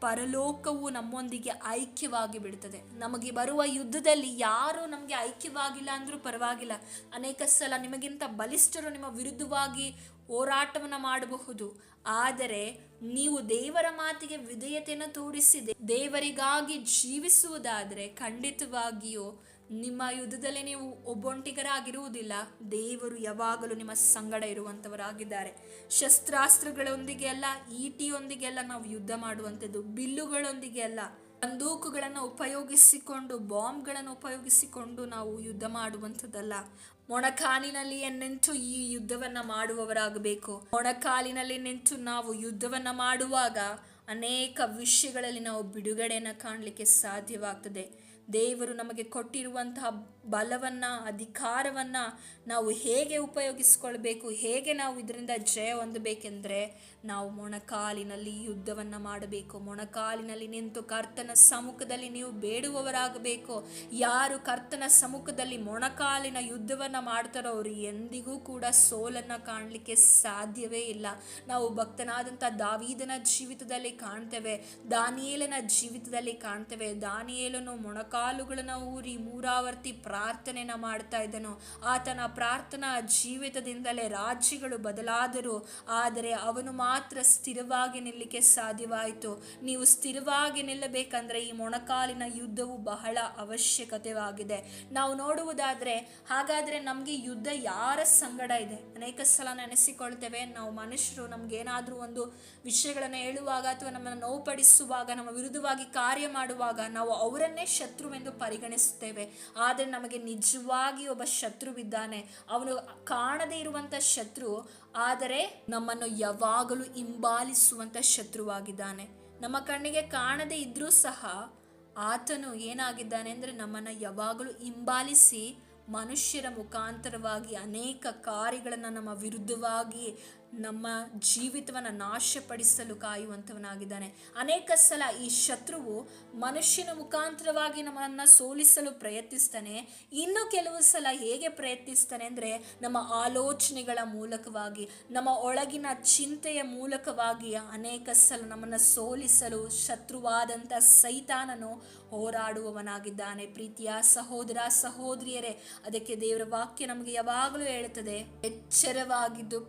ಪರಲೋಕವು ನಮ್ಮೊಂದಿಗೆ ಐಕ್ಯವಾಗಿ ಬಿಡುತ್ತದೆ. ನಮಗೆ ಬರುವ ಯುದ್ಧದಲ್ಲಿ ಯಾರು ನಮಗೆ ಐಕ್ಯವಾಗಿಲ್ಲ ಅಂದರೂ ಪರವಾಗಿಲ್ಲ. ಅನೇಕ ಸಲ ನಿಮಗಿಂತ ಬಲಿಷ್ಠರು ನಿಮ್ಮ ವಿರುದ್ಧವಾಗಿ ಹೋರಾಟವನ್ನು ಮಾಡಬಹುದು. ಆದರೆ ನೀವು ದೇವರ ಮಾತಿಗೆ ವಿಧೇಯತೆಯನ್ನು ತೋರಿಸಿದೆ ದೇವರಿಗಾಗಿ ಜೀವಿಸುವುದಾದರೆ ಖಂಡಿತವಾಗಿಯೂ ನಿಮ್ಮ ಯುದ್ಧದಲ್ಲಿ ನೀವು ಒಬ್ಬೊಂಟಿಗರಾಗಿರುವುದಿಲ್ಲ. ದೇವರು ಯಾವಾಗಲೂ ನಿಮ್ಮ ಸಂಗಡ ಇರುವಂಥವರಾಗಿದ್ದಾರೆ ಶಸ್ತ್ರಾಸ್ತ್ರಗಳೊಂದಿಗೆ ಅಲ್ಲ, ಈಟಿಯೊಂದಿಗೆ ಅಲ್ಲ ನಾವು ಯುದ್ಧ ಮಾಡುವಂಥದ್ದು, ಬಿಲ್ಲುಗಳೊಂದಿಗೆ ಅಲ್ಲ. ಬಂದೂಕುಗಳನ್ನು ಉಪಯೋಗಿಸಿಕೊಂಡು, ಬಾಂಬ್ಗಳನ್ನು ಉಪಯೋಗಿಸಿಕೊಂಡು ನಾವು ಯುದ್ಧ ಮಾಡುವಂಥದ್ದಲ್ಲ. ಮೊಣಕಾಲಿನಲ್ಲಿ ನಿಂತು ಈ ಯುದ್ಧವನ್ನ ಮಾಡುವವರಾಗಬೇಕು. ಮೊಣಕಾಲಿನಲ್ಲಿ ನಿಂತು ನಾವು ಯುದ್ಧವನ್ನ ಮಾಡುವಾಗ ಅನೇಕ ವಿಷಯಗಳಲ್ಲಿ ನಾವು ಬಿಡುಗಡೆಯನ್ನು ಕಾಣಲಿಕ್ಕೆ ಸಾಧ್ಯವಾಗ್ತದೆ. ದೇವರು ನಮಗೆ ಕೊಟ್ಟಿರುವಂತಹ ಬಲವನ್ನ, ಅಧಿಕಾರವನ್ನ ನಾವು ಹೇಗೆ ಉಪಯೋಗಿಸ್ಕೊಳ್ಬೇಕು, ಹೇಗೆ ನಾವು ಇದರಿಂದ ಜಯ ಹೊಂದಬೇಕೆಂದರೆ ನಾವು ಮೊಣಕಾಲಿನಲ್ಲಿ ಯುದ್ಧವನ್ನ ಮಾಡಬೇಕು. ಮೊಣಕಾಲಿನಲ್ಲಿ ನಿಂತು ಕರ್ತನ ಸಮ್ಮುಖದಲ್ಲಿ ನೀವು ಬೇಡುವವರಾಗಬೇಕು. ಯಾರು ಕರ್ತನ ಸಮ್ಮುಖದಲ್ಲಿ ಮೊಣಕಾಲಿನ ಯುದ್ಧವನ್ನ ಮಾಡ್ತಾರೋ ಅವರು ಎಂದಿಗೂ ಕೂಡ ಸೋಲನ್ನ ಕಾಣಲಿಕ್ಕೆ ಸಾಧ್ಯವೇ ಇಲ್ಲ. ನಾವು ಭಕ್ತನಾದಂಥ ದಾವೀದನ ಜೀವಿತದಲ್ಲಿ ಕಾಣ್ತೇವೆ, ದಾನಿಯೇಲನ ಜೀವಿತದಲ್ಲಿ ಕಾಣ್ತೇವೆ. ದಾನಿಯೇಲನು ಮೊಣಕಾಲುಗಳನ್ನು ಊರಿ ಮೂರಾವರ್ತಿ ಪ್ರಾರ್ಥನೆನ ಮಾಡ್ತಾ ಇದ್ದನು. ಆತನ ಪ್ರಾರ್ಥನಾ ಜೀವಿತದಿಂದಲೇ ರಾಜ್ಯಗಳು ಬದಲಾದರು. ಆದರೆ ಅವನು ಮಾತ್ರ ಸ್ಥಿರವಾಗಿ ನಿಲ್ಲಕ್ಕೆ ಸಾಧ್ಯವಾಯಿತು. ನೀವು ಸ್ಥಿರವಾಗಿ ನಿಲ್ಲಬೇಕಂದ್ರೆ ಈ ಮೊಣಕಾಲಿನ ಯುದ್ಧವು ಬಹಳ ಅವಶ್ಯಕತೆವಾಗಿದೆ. ನಾವು ನೋಡುವುದಾದ್ರೆ, ಹಾಗಾದ್ರೆ ನಮಗೆ ಯುದ್ಧ ಯಾರ ಸಂಗಡ ಇದೆ? ಅನೇಕ ಸಲ ನೆನೆಸಿಕೊಳ್ತೇವೆ, ನಾವು ಮನುಷ್ಯರು ನಮ್ಗೇನಾದ್ರೂ ಒಂದು ವಿಷಯಗಳನ್ನು ಹೇಳುವಾಗ ಅಥವಾ ನಮ್ಮನ್ನು ನೋವುಪಡಿಸುವಾಗ, ನಮ್ಮ ವಿರುದ್ಧವಾಗಿ ಕಾರ್ಯ ಮಾಡುವಾಗ ನಾವು ಅವರನ್ನೇ ಶತ್ರುವೆಂದು ಪರಿಗಣಿಸುತ್ತೇವೆ. ಆದರೆ ನಮಗೆ ನಿಜವಾಗಿ ಒಬ್ಬ ಶತ್ರುವಿದ್ದಾನೆ ಅವನು ಕಾಣದೇ ಇರುವಂತ ಶತ್ರು, ಆದರೆ ನಮ್ಮನ್ನು ಯಾವಾಗಲೂ ಹಿಂಬಾಲಿಸುವಂತ ಶತ್ರುವಾಗಿದ್ದಾನೆ. ನಮ್ಮ ಕಣ್ಣಿಗೆ ಕಾಣದೇ ಇದ್ರೂ ಸಹ ಆತನು ಏನಾಗಿದ್ದಾನೆ ಅಂದರೆ ನಮ್ಮನ್ನ ಯಾವಾಗಲೂ ಹಿಂಬಾಲಿಸಿ ಮನುಷ್ಯರ ಮುಖಾಂತರವಾಗಿ ಅನೇಕ ಕಾರ್ಯಗಳನ್ನು ನಮ್ಮ ವಿರುದ್ಧವಾಗಿ ನಮ್ಮ ಜೀವಿತವನ್ನು ನಾಶಪಡಿಸಲು ಕಾಯುವಂಥವನಾಗಿದ್ದಾನೆ. ಅನೇಕ ಸಲ ಈ ಶತ್ರುವು ಮನುಷ್ಯನ ಮುಖಾಂತರವಾಗಿ ನಮ್ಮನ್ನು ಸೋಲಿಸಲು ಪ್ರಯತ್ನಿಸ್ತಾನೆ. ಇನ್ನು ಕೆಲವು ಸಲ ಹೇಗೆ ಪ್ರಯತ್ನಿಸ್ತಾನೆ ಅಂದರೆ ನಮ್ಮ ಆಲೋಚನೆಗಳ ಮೂಲಕವಾಗಿ, ನಮ್ಮ ಒಳಗಿನ ಚಿಂತೆಯ ಮೂಲಕವಾಗಿ ಅನೇಕ ಸಲ ನಮ್ಮನ್ನು ಸೋಲಿಸಲು ಶತ್ರುವಾದಂಥ ಸೈತಾನನು ಹೋರಾಡುವವನಾಗಿದ್ದಾನೆ. ಪ್ರೀತಿಯ ಸಹೋದರ, ಸಹೋದರಿಯರೇ, ಅದಕ್ಕೆ ದೇವರ ವಾಕ್ಯ ನಮಗೆ ಯಾವಾಗಲೂ ಹೇಳುತ್ತದೆ, ಎಚ್ಚರವಾಗಿದ್ದು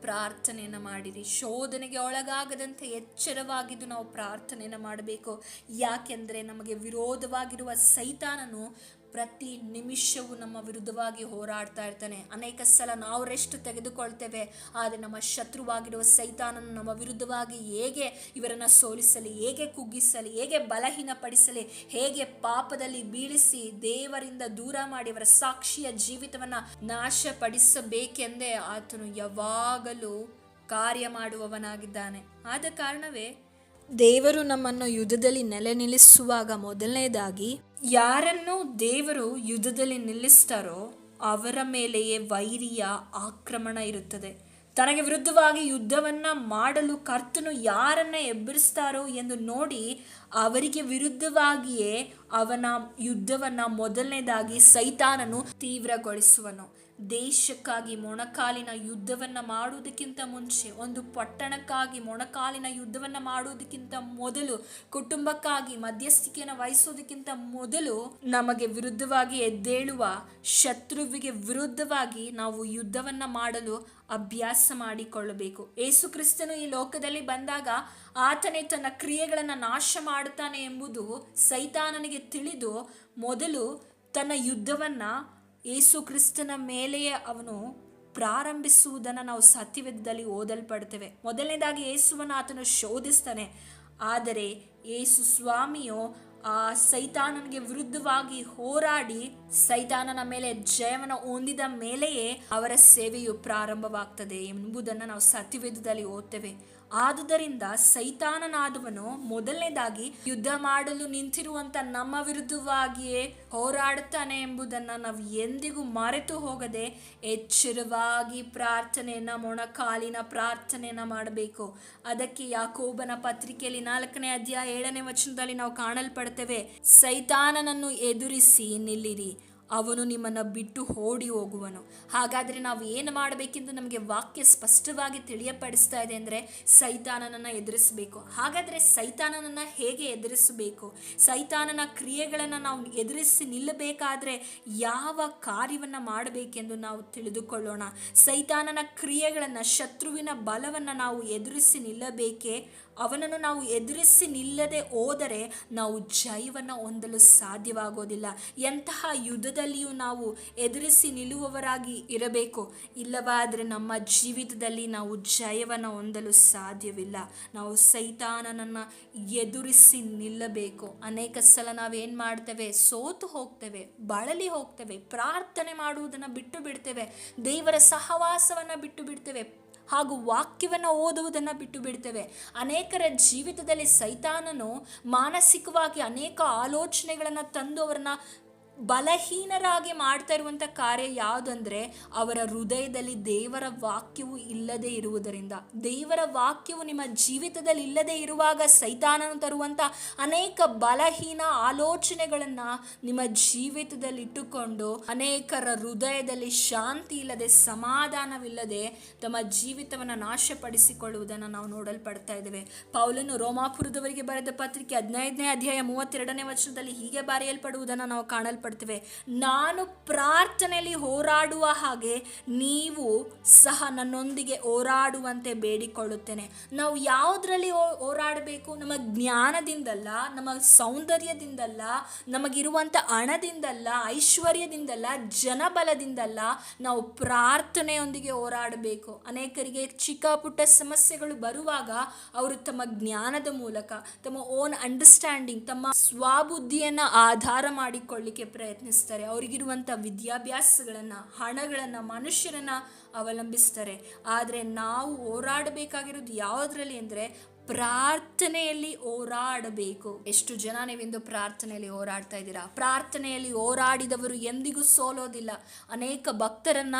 ಪ್ರಾರ್ಥನೆಯನ್ನು ಮಾಡಿರಿ. ಶೋಧನೆಗೆ ಒಳಗಾಗದಂತೆ ಎಚ್ಚರವಾಗಿದ್ದು ನಾವು ಪ್ರಾರ್ಥನೆಯನ್ನು ಮಾಡಬೇಕು. ಯಾಕೆಂದರೆ ನಮಗೆ ವಿರೋಧವಾಗಿರುವ ಸೈತಾನನು ಪ್ರತಿ ನಿಮಿಷವೂ ನಮ್ಮ ವಿರುದ್ಧವಾಗಿ ಹೋರಾಡ್ತಾ ಇರ್ತಾನೆ. ಅನೇಕ ಸಲ ನಾವು ರೆಸ್ಟ್ ತೆಗೆದುಕೊಳ್ತೇವೆ. ಆದರೆ ನಮ್ಮ ಶತ್ರುವಾಗಿರುವ ಸೈತಾನನು ನಮ್ಮ ವಿರುದ್ಧವಾಗಿ ಹೇಗೆ ಇವರನ್ನು ಸೋಲಿಸಲಿ, ಹೇಗೆ ಕುಗ್ಗಿಸಲಿ, ಹೇಗೆ ಬಲಹೀನಪಡಿಸಲಿ, ಹೇಗೆ ಪಾಪದಲ್ಲಿ ಬೀಳಿಸಿ ದೇವರಿಂದ ದೂರ ಮಾಡಿ ಇವರ ಸಾಕ್ಷಿಯ ಜೀವಿತವನ್ನು ನಾಶಪಡಿಸಬೇಕೆಂದೇ ಆತನು ಯಾವಾಗಲೂ ಕಾರ್ಯ ಮಾಡುವವನಾಗಿದ್ದಾನೆ. ಆದ ಕಾರಣವೇ ದೇವರು ನಮ್ಮನ್ನು ಯುದ್ಧದಲ್ಲಿ ನೆಲೆ ನಿಲ್ಲಿಸುವಾಗ ಮೊದಲನೇದಾಗಿ ಯಾರನ್ನು ದೇವರು ಯುದ್ಧದಲ್ಲಿ ನಿಲ್ಲಿಸ್ತಾರೋ ಅವರ ಮೇಲೆಯೇ ವೈರಿಯ ಆಕ್ರಮಣ ಇರುತ್ತದೆ. ತನಗೆ ವಿರುದ್ಧವಾಗಿ ಯುದ್ಧವನ್ನ ಮಾಡಲು ಕರ್ತನು ಯಾರನ್ನ ಎಬ್ಬರಿಸ್ತಾರೋ ಎಂದು ನೋಡಿ ಅವರಿಗೆ ವಿರುದ್ಧವಾಗಿಯೇ ಅವನ ಯುದ್ಧವನ್ನ ಮೊದಲನೇದಾಗಿ ಸೈತಾನನು ತೀವ್ರಗೊಳಿಸುವನು. ದೇಶಕ್ಕಾಗಿ ಮೊಣಕಾಲಿನ ಯುದ್ಧವನ್ನ ಮಾಡುವುದಕ್ಕಿಂತ ಮುಂಚೆ, ಒಂದು ಪಟ್ಟಣಕ್ಕಾಗಿ ಮೊಣಕಾಲಿನ ಯುದ್ಧವನ್ನ ಮಾಡುವುದಕ್ಕಿಂತ ಮೊದಲು, ಕುಟುಂಬಕ್ಕಾಗಿ ಮಧ್ಯಸ್ಥಿಕೆಯನ್ನು ವಹಿಸೋದಕ್ಕಿಂತ ಮೊದಲು ನಮಗೆ ವಿರುದ್ಧವಾಗಿ ಎದ್ದೇಳುವ ಶತ್ರುವಿಗೆ ವಿರುದ್ಧವಾಗಿ ನಾವು ಯುದ್ಧವನ್ನ ಮಾಡಲು ಅಭ್ಯಾಸ ಮಾಡಿಕೊಳ್ಳಬೇಕು. ಏಸು ಕ್ರಿಸ್ತನು ಈ ಲೋಕದಲ್ಲಿ ಬಂದಾಗ ಆತನೇ ತನ್ನ ಕ್ರಿಯೆಗಳನ್ನು ನಾಶ ಮಾಡುತ್ತಾನೆ ಎಂಬುದು ಸೈತಾನನಿಗೆ ತಿಳಿದು ಮೊದಲು ತನ್ನ ಯುದ್ಧವನ್ನ ಏಸು ಕ್ರಿಸ್ತನ ಮೇಲೆಯೇ ಅವನು ಪ್ರಾರಂಭಿಸುವುದನ್ನು ನಾವು ಸತ್ಯವೇದದಲ್ಲಿ ಓದಲ್ಪಡ್ತೇವೆ. ಮೊದಲನೇದಾಗಿ ಯೇಸುವನ್ನು ಆತನು ಶೋಧಿಸ್ತಾನೆ. ಆದರೆ ಯೇಸು ಸ್ವಾಮಿಯು ಆ ಸೈತಾನನಿಗೆ ವಿರುದ್ಧವಾಗಿ ಹೋರಾಡಿ ಸೈತಾನನ ಮೇಲೆ ಜಯವನ್ನು ಹೊಂದಿದ ಮೇಲೆಯೇ ಅವರ ಸೇವೆಯು ಪ್ರಾರಂಭವಾಗ್ತದೆ ಎಂಬುದನ್ನು ನಾವು ಸತ್ಯವೇದದಲ್ಲಿ ಓದ್ತೇವೆ. ಆದುದರಿಂದ ಸೈತಾನನಾದವನು ಮೊದಲನೇದಾಗಿ ಯುದ್ಧ ಮಾಡಲು ನಿಂತಿರುವಂತ ನಮ್ಮ ವಿರುದ್ಧವಾಗಿಯೇ ಹೋರಾಡುತ್ತಾನೆ ಎಂಬುದನ್ನು ನಾವು ಎಂದಿಗೂ ಮರೆತು ಹೋಗದೆ ಎಚ್ಚರವಾಗಿ ಪ್ರಾರ್ಥನೆಯನ್ನ, ಮೊಣಕಾಲಿನ ಪ್ರಾರ್ಥನೆಯನ್ನ ಮಾಡಬೇಕು. ಅದಕ್ಕೆ ಯಾಕೋಬನ ಪತ್ರಿಕೆಯಲ್ಲಿ ನಾಲ್ಕನೇ ಅಧ್ಯಾಯ ಏಳನೇ ವಚನದಲ್ಲಿ ನಾವು ಕಾಣಲ್ಪಡ್ತೇವೆ, ಸೈತಾನನನ್ನು ಎದುರಿಸಿ ನಿಲ್ಲಿರಿ. ಅವನು ನಿಮ್ಮನ್ನು ಬಿಟ್ಟು ಓಡಿ ಹೋಗುವನು. ಹಾಗಾದರೆ ನಾವು ಏನು ಮಾಡಬೇಕೆಂದು ನಮಗೆ ವಾಕ್ಯ ಸ್ಪಷ್ಟವಾಗಿ ತಿಳಿಯಪಡಿಸ್ತಾ ಇದೆ ಅಂದರೆ ಸೈತಾನನನ್ನು ಎದುರಿಸಬೇಕು. ಹಾಗಾದರೆ ಸೈತಾನನನ್ನು ಹೇಗೆ ಎದುರಿಸಬೇಕು? ಸೈತಾನನ ಕ್ರಿಯೆಗಳನ್ನು ನಾವು ಎದುರಿಸಿ ನಿಲ್ಲಬೇಕಾದ್ರೆ ಯಾವ ಕಾರ್ಯವನ್ನು ಮಾಡಬೇಕೆಂದು ನಾವು ತಿಳಿದುಕೊಳ್ಳೋಣ. ಸೈತಾನನ ಕ್ರಿಯೆಗಳನ್ನು ಶತ್ರುವಿನ ಬಲವನ್ನು ನಾವು ಎದುರಿಸಿ ನಿಲ್ಲಬೇಕೇ ಅವನನ್ನು ನಾವು ಎದುರಿಸಿ ನಿಲ್ಲದೆ ಹೋದರೆ ನಾವು ಜಯವನ್ನು ಹೊಂದಲು ಸಾಧ್ಯವಾಗೋದಿಲ್ಲ. ಎಂತಹ ಯುದ್ಧದಲ್ಲಿಯೂ ನಾವು ಎದುರಿಸಿ ನಿಲ್ಲುವವರಾಗಿ ಇರಬೇಕು. ಇಲ್ಲವಾದರೆ ನಮ್ಮ ಜೀವಿತದಲ್ಲಿ ನಾವು ಜಯವನ್ನು ಹೊಂದಲು ಸಾಧ್ಯವಿಲ್ಲ. ನಾವು ಸೈತಾನನನ್ನು ಎದುರಿಸಿ ನಿಲ್ಲಬೇಕು. ಅನೇಕ ಸಲ ನಾವೇನು ಮಾಡ್ತೇವೆ? ಸೋತು ಹೋಗ್ತೇವೆ, ಬಳಲಿ ಹೋಗ್ತೇವೆ, ಪ್ರಾರ್ಥನೆ ಮಾಡುವುದನ್ನು ಬಿಟ್ಟು ಬಿಡ್ತೇವೆ, ದೇವರ ಸಹವಾಸವನ್ನು ಬಿಟ್ಟು ಬಿಡ್ತೇವೆ ಹಾಗೂ ವಾಕ್ಯವನ್ನು ಓದುವುದನ್ನು ಬಿಟ್ಟು ಬಿಡ್ತೇವೆ. ಅನೇಕರ ಜೀವಿತದಲ್ಲಿ ಸೈತಾನನು ಮಾನಸಿಕವಾಗಿ ಅನೇಕ ಆಲೋಚನೆಗಳನ್ನು ತಂದು ಅವರನ್ನ ಬಲಹೀನರಾಗಿ ಮಾಡ್ತಾ ಇರುವಂಥ ಕಾರ್ಯ ಯಾವುದಂದರೆ ಅವರ ಹೃದಯದಲ್ಲಿ ದೇವರ ವಾಕ್ಯವು ಇಲ್ಲದೆ ಇರುವುದರಿಂದ. ದೇವರ ವಾಕ್ಯವು ನಿಮ್ಮ ಜೀವಿತದಲ್ಲಿ ಇಲ್ಲದೆ ಇರುವಾಗ ಸೈತಾನನು ತರುವಂಥ ಅನೇಕ ಬಲಹೀನ ಆಲೋಚನೆಗಳನ್ನು ನಿಮ್ಮ ಜೀವಿತದಲ್ಲಿ ಇಟ್ಟುಕೊಂಡು ಅನೇಕರ ಹೃದಯದಲ್ಲಿ ಶಾಂತಿ ಇಲ್ಲದೆ ಸಮಾಧಾನವಿಲ್ಲದೆ ತಮ್ಮ ಜೀವಿತವನ್ನು ನಾಶಪಡಿಸಿಕೊಳ್ಳುವುದನ್ನು ನಾವು ನೋಡಲ್ಪಡ್ತಾ ಇದ್ದೇವೆ. ಪೌಲನು ರೋಮಾಪುರದವರಿಗೆ ಬರೆದ ಪತ್ರಿಕೆ ಹದಿನೈದನೇ ಅಧ್ಯಾಯ ಮೂವತ್ತೆರಡನೇ ವರ್ಷದಲ್ಲಿ ಹೀಗೆ ಬರೆಯಲ್ಪಡುವುದನ್ನು ನಾವು ನಾನು ಪ್ರಾರ್ಥನೆಯಲ್ಲಿ ಹೋರಾಡುವ ಹಾಗೆ ನೀವು ಸಹ ನನ್ನೊಂದಿಗೆ ಹೋರಾಡುವಂತೆ ಬೇಡಿಕೊಳ್ಳುತ್ತೇನೆ. ನಾವು ಯಾವುದರಲ್ಲಿ ಹೋರಾಡಬೇಕು? ನಮ್ಮ ಜ್ಞಾನದಿಂದಲ್ಲ, ನಮ್ಮ ಸೌಂದರ್ಯದಿಂದಲ್ಲ, ನಮಗಿರುವಂಥ ಹಣದಿಂದಲ್ಲ, ಐಶ್ವರ್ಯದಿಂದಲ್ಲ, ಜನಬಲದಿಂದಲ್ಲ ನಾವು ಪ್ರಾರ್ಥನೆಯೊಂದಿಗೆ ಹೋರಾಡಬೇಕು. ಅನೇಕರಿಗೆ ಚಿಕ್ಕ ಪುಟ್ಟ ಸಮಸ್ಯೆಗಳು ಬರುವಾಗ ಅವರು ತಮ್ಮ ಜ್ಞಾನದ ಮೂಲಕ, ತಮ್ಮ ಓನ್ ಅಂಡರ್ಸ್ಟ್ಯಾಂಡಿಂಗ್ ತಮ್ಮ ಸ್ವಬುದ್ಧಿಯನ್ನು ಆಧಾರ ಮಾಡಿಕೊಳ್ಳಿಕ್ಕೆ ಪ್ರಯತ್ನಿಸ್ತಾರೆ. ಅವರಿಗಿರುವಂಥ ವಿದ್ಯಾಭ್ಯಾಸಗಳನ್ನು, ಹಣಗಳನ್ನು ಮನುಷ್ಯರನ್ನು ಅವಲಂಬಿಸ್ತಾರೆ. ಆದರೆ ನಾವು ಹೋರಾಡಬೇಕಾಗಿರೋದು ಯಾವುದರಲ್ಲಿ ಅಂದರೆ ಪ್ರಾರ್ಥನೆಯಲ್ಲಿ ಹೋರಾಡಬೇಕು. ಎಷ್ಟು ಜನ ನೀವಿಂದು ಪ್ರಾರ್ಥನೆಯಲ್ಲಿ ಹೋರಾಡ್ತಾ ಇದ್ದೀರಾ? ಪ್ರಾರ್ಥನೆಯಲ್ಲಿ ಹೋರಾಡಿದವರು ಎಂದಿಗೂ ಸೋಲೋದಿಲ್ಲ. ಅನೇಕ ಭಕ್ತರನ್ನ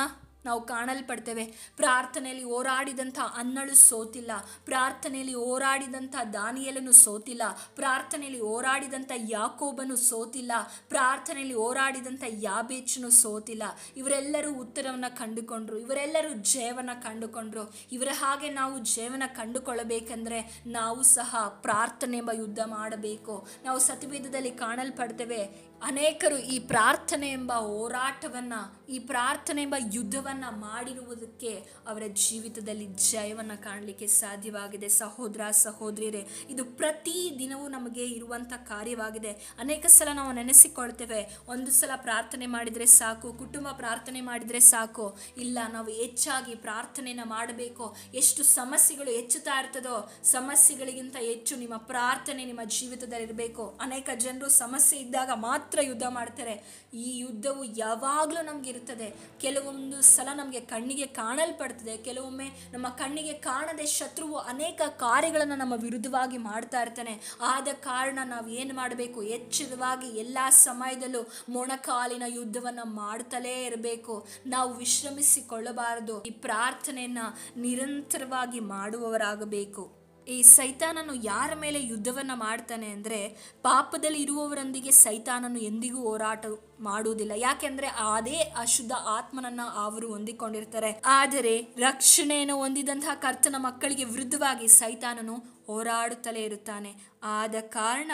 ನಾವು ಕಾಣಲ್ಪಡ್ತೇವೆ. ಪ್ರಾರ್ಥನೆಯಲ್ಲಿ ಹೋರಾಡಿದಂಥ ಅನ್ನಳು ಸೋತಿಲ್ಲ. ಪ್ರಾರ್ಥನೆಯಲ್ಲಿ ಹೋರಾಡಿದಂಥ ದಾನಿಯಲನು ಸೋತಿಲ್ಲ. ಪ್ರಾರ್ಥನೆಯಲ್ಲಿ ಹೋರಾಡಿದಂಥ ಯಾಕೋಬನು ಸೋತಿಲ್ಲ. ಪ್ರಾರ್ಥನೆಯಲ್ಲಿ ಹೋರಾಡಿದಂಥ ಯಾಬೇಚನು ಸೋತಿಲ್ಲ. ಇವರೆಲ್ಲರೂ ಉತ್ತರವನ್ನು ಕಂಡುಕೊಂಡ್ರು. ಇವರೆಲ್ಲರೂ ಜಯವನ್ನು ಕಂಡುಕೊಂಡ್ರು. ಇವರ ಹಾಗೆ ನಾವು ಜೀವನ ಕಂಡುಕೊಳ್ಳಬೇಕೆಂದರೆ ನಾವು ಸಹ ಪ್ರಾರ್ಥನೆ ಎಂಬ ಯುದ್ಧ ಮಾಡಬೇಕು. ನಾವು ಸತಿವೇದದಲ್ಲಿ ಕಾಣಲ್ಪಡ್ತೇವೆ. ಅನೇಕರು ಈ ಪ್ರಾರ್ಥನೆ ಎಂಬ ಹೋರಾಟವನ್ನು, ಈ ಪ್ರಾರ್ಥನೆ ಎಂಬ ಯುದ್ಧವನ್ನು ಮಾಡಿರುವುದಕ್ಕೆ ಅವರ ಜೀವಿತದಲ್ಲಿ ಜಯವನ್ನು ಕಾಣಲಿಕ್ಕೆ ಸಾಧ್ಯವಾಗಿದೆ. ಸಹೋದರ, ಸಹೋದರಿಯರೇ, ಇದು ಪ್ರತಿ ದಿನವೂ ನಮಗೆ ಇರುವಂಥ ಕಾರ್ಯವಾಗಿದೆ. ಅನೇಕ ಸಲ ನಾವು ನೆನೆಸಿಕೊಳ್ತೇವೆ, ಒಂದು ಸಲ ಪ್ರಾರ್ಥನೆ ಮಾಡಿದರೆ ಸಾಕು, ಕುಟುಂಬ ಪ್ರಾರ್ಥನೆ ಮಾಡಿದರೆ ಸಾಕು. ಇಲ್ಲ, ನಾವು ಹೆಚ್ಚಾಗಿ ಪ್ರಾರ್ಥನೆಯನ್ನು ಮಾಡಬೇಕು. ಎಷ್ಟು ಸಮಸ್ಯೆಗಳು ಹೆಚ್ಚುತ್ತಾ ಇರ್ತದೋ, ಸಮಸ್ಯೆಗಳಿಗಿಂತ ಹೆಚ್ಚು ನಿಮ್ಮ ಪ್ರಾರ್ಥನೆ ನಿಮ್ಮ ಜೀವಿತದಲ್ಲಿ ಇರಬೇಕು ಅನೇಕ ಜನರು ಸಮಸ್ಯೆ ಇದ್ದಾಗ ಮಾತ್ರ ಮಾತ್ರ ಯುದ್ಧ ಮಾಡ್ತಾರೆ. ಈ ಯುದ್ಧವು ಯಾವಾಗಲೂ ನಮ್ಗೆ ಇರ್ತದೆ. ಕೆಲವೊಂದು ಸಲ ನಮಗೆ ಕಣ್ಣಿಗೆ ಕಾಣಲ್ಪಡ್ತದೆ. ಕೆಲವೊಮ್ಮೆ ನಮ್ಮ ಕಣ್ಣಿಗೆ ಕಾಣದೆ ಶತ್ರುವು ಅನೇಕ ಕಾರ್ಯಗಳನ್ನು ನಮ್ಮ ವಿರುದ್ಧವಾಗಿ ಮಾಡ್ತಾ ಇರ್ತಾನೆ. ಆದ ಕಾರಣ ನಾವು ಏನು ಮಾಡಬೇಕು? ಎಚ್ಚರವಾಗಿ ಎಲ್ಲ ಸಮಯದಲ್ಲೂ ಮೊಣಕಾಲಿನ ಯುದ್ಧವನ್ನು ಮಾಡ್ತಲೇ ಇರಬೇಕು. ನಾವು ವಿಶ್ರಮಿಸಿಕೊಳ್ಳಬಾರದು. ಈ ಪ್ರಾರ್ಥನೆಯನ್ನು ನಿರಂತರವಾಗಿ ಮಾಡುವವರಾಗಬೇಕು. ಈ ಸೈತಾನನು ಯಾರ ಮೇಲೆ ಯುದ್ಧವನ್ನು ಮಾಡ್ತಾನೆ ಅಂದರೆ ಪಾಪದಲ್ಲಿ ಇರುವವರೊಂದಿಗೆ ಸೈತಾನನು ಎಂದಿಗೂ ಹೋರಾಟ ಮಾಡುವುದಿಲ್ಲ. ಯಾಕೆಂದ್ರೆ ಅದೇ ಅಶುದ್ಧ ಆತ್ಮನನ್ನ ಅವರು ಹೊಂದಿಕೊಂಡಿರ್ತಾರೆ. ಆದರೆ ರಕ್ಷಣೆಯನ್ನು ಹೊಂದಿದಂತಹ ಕರ್ತನ ಮಕ್ಕಳಿಗೆ ವಿರುದ್ಧವಾಗಿ ಸೈತಾನನು ಹೋರಾಡುತ್ತಲೇ ಇರುತ್ತಾನೆ. ಆದ ಕಾರಣ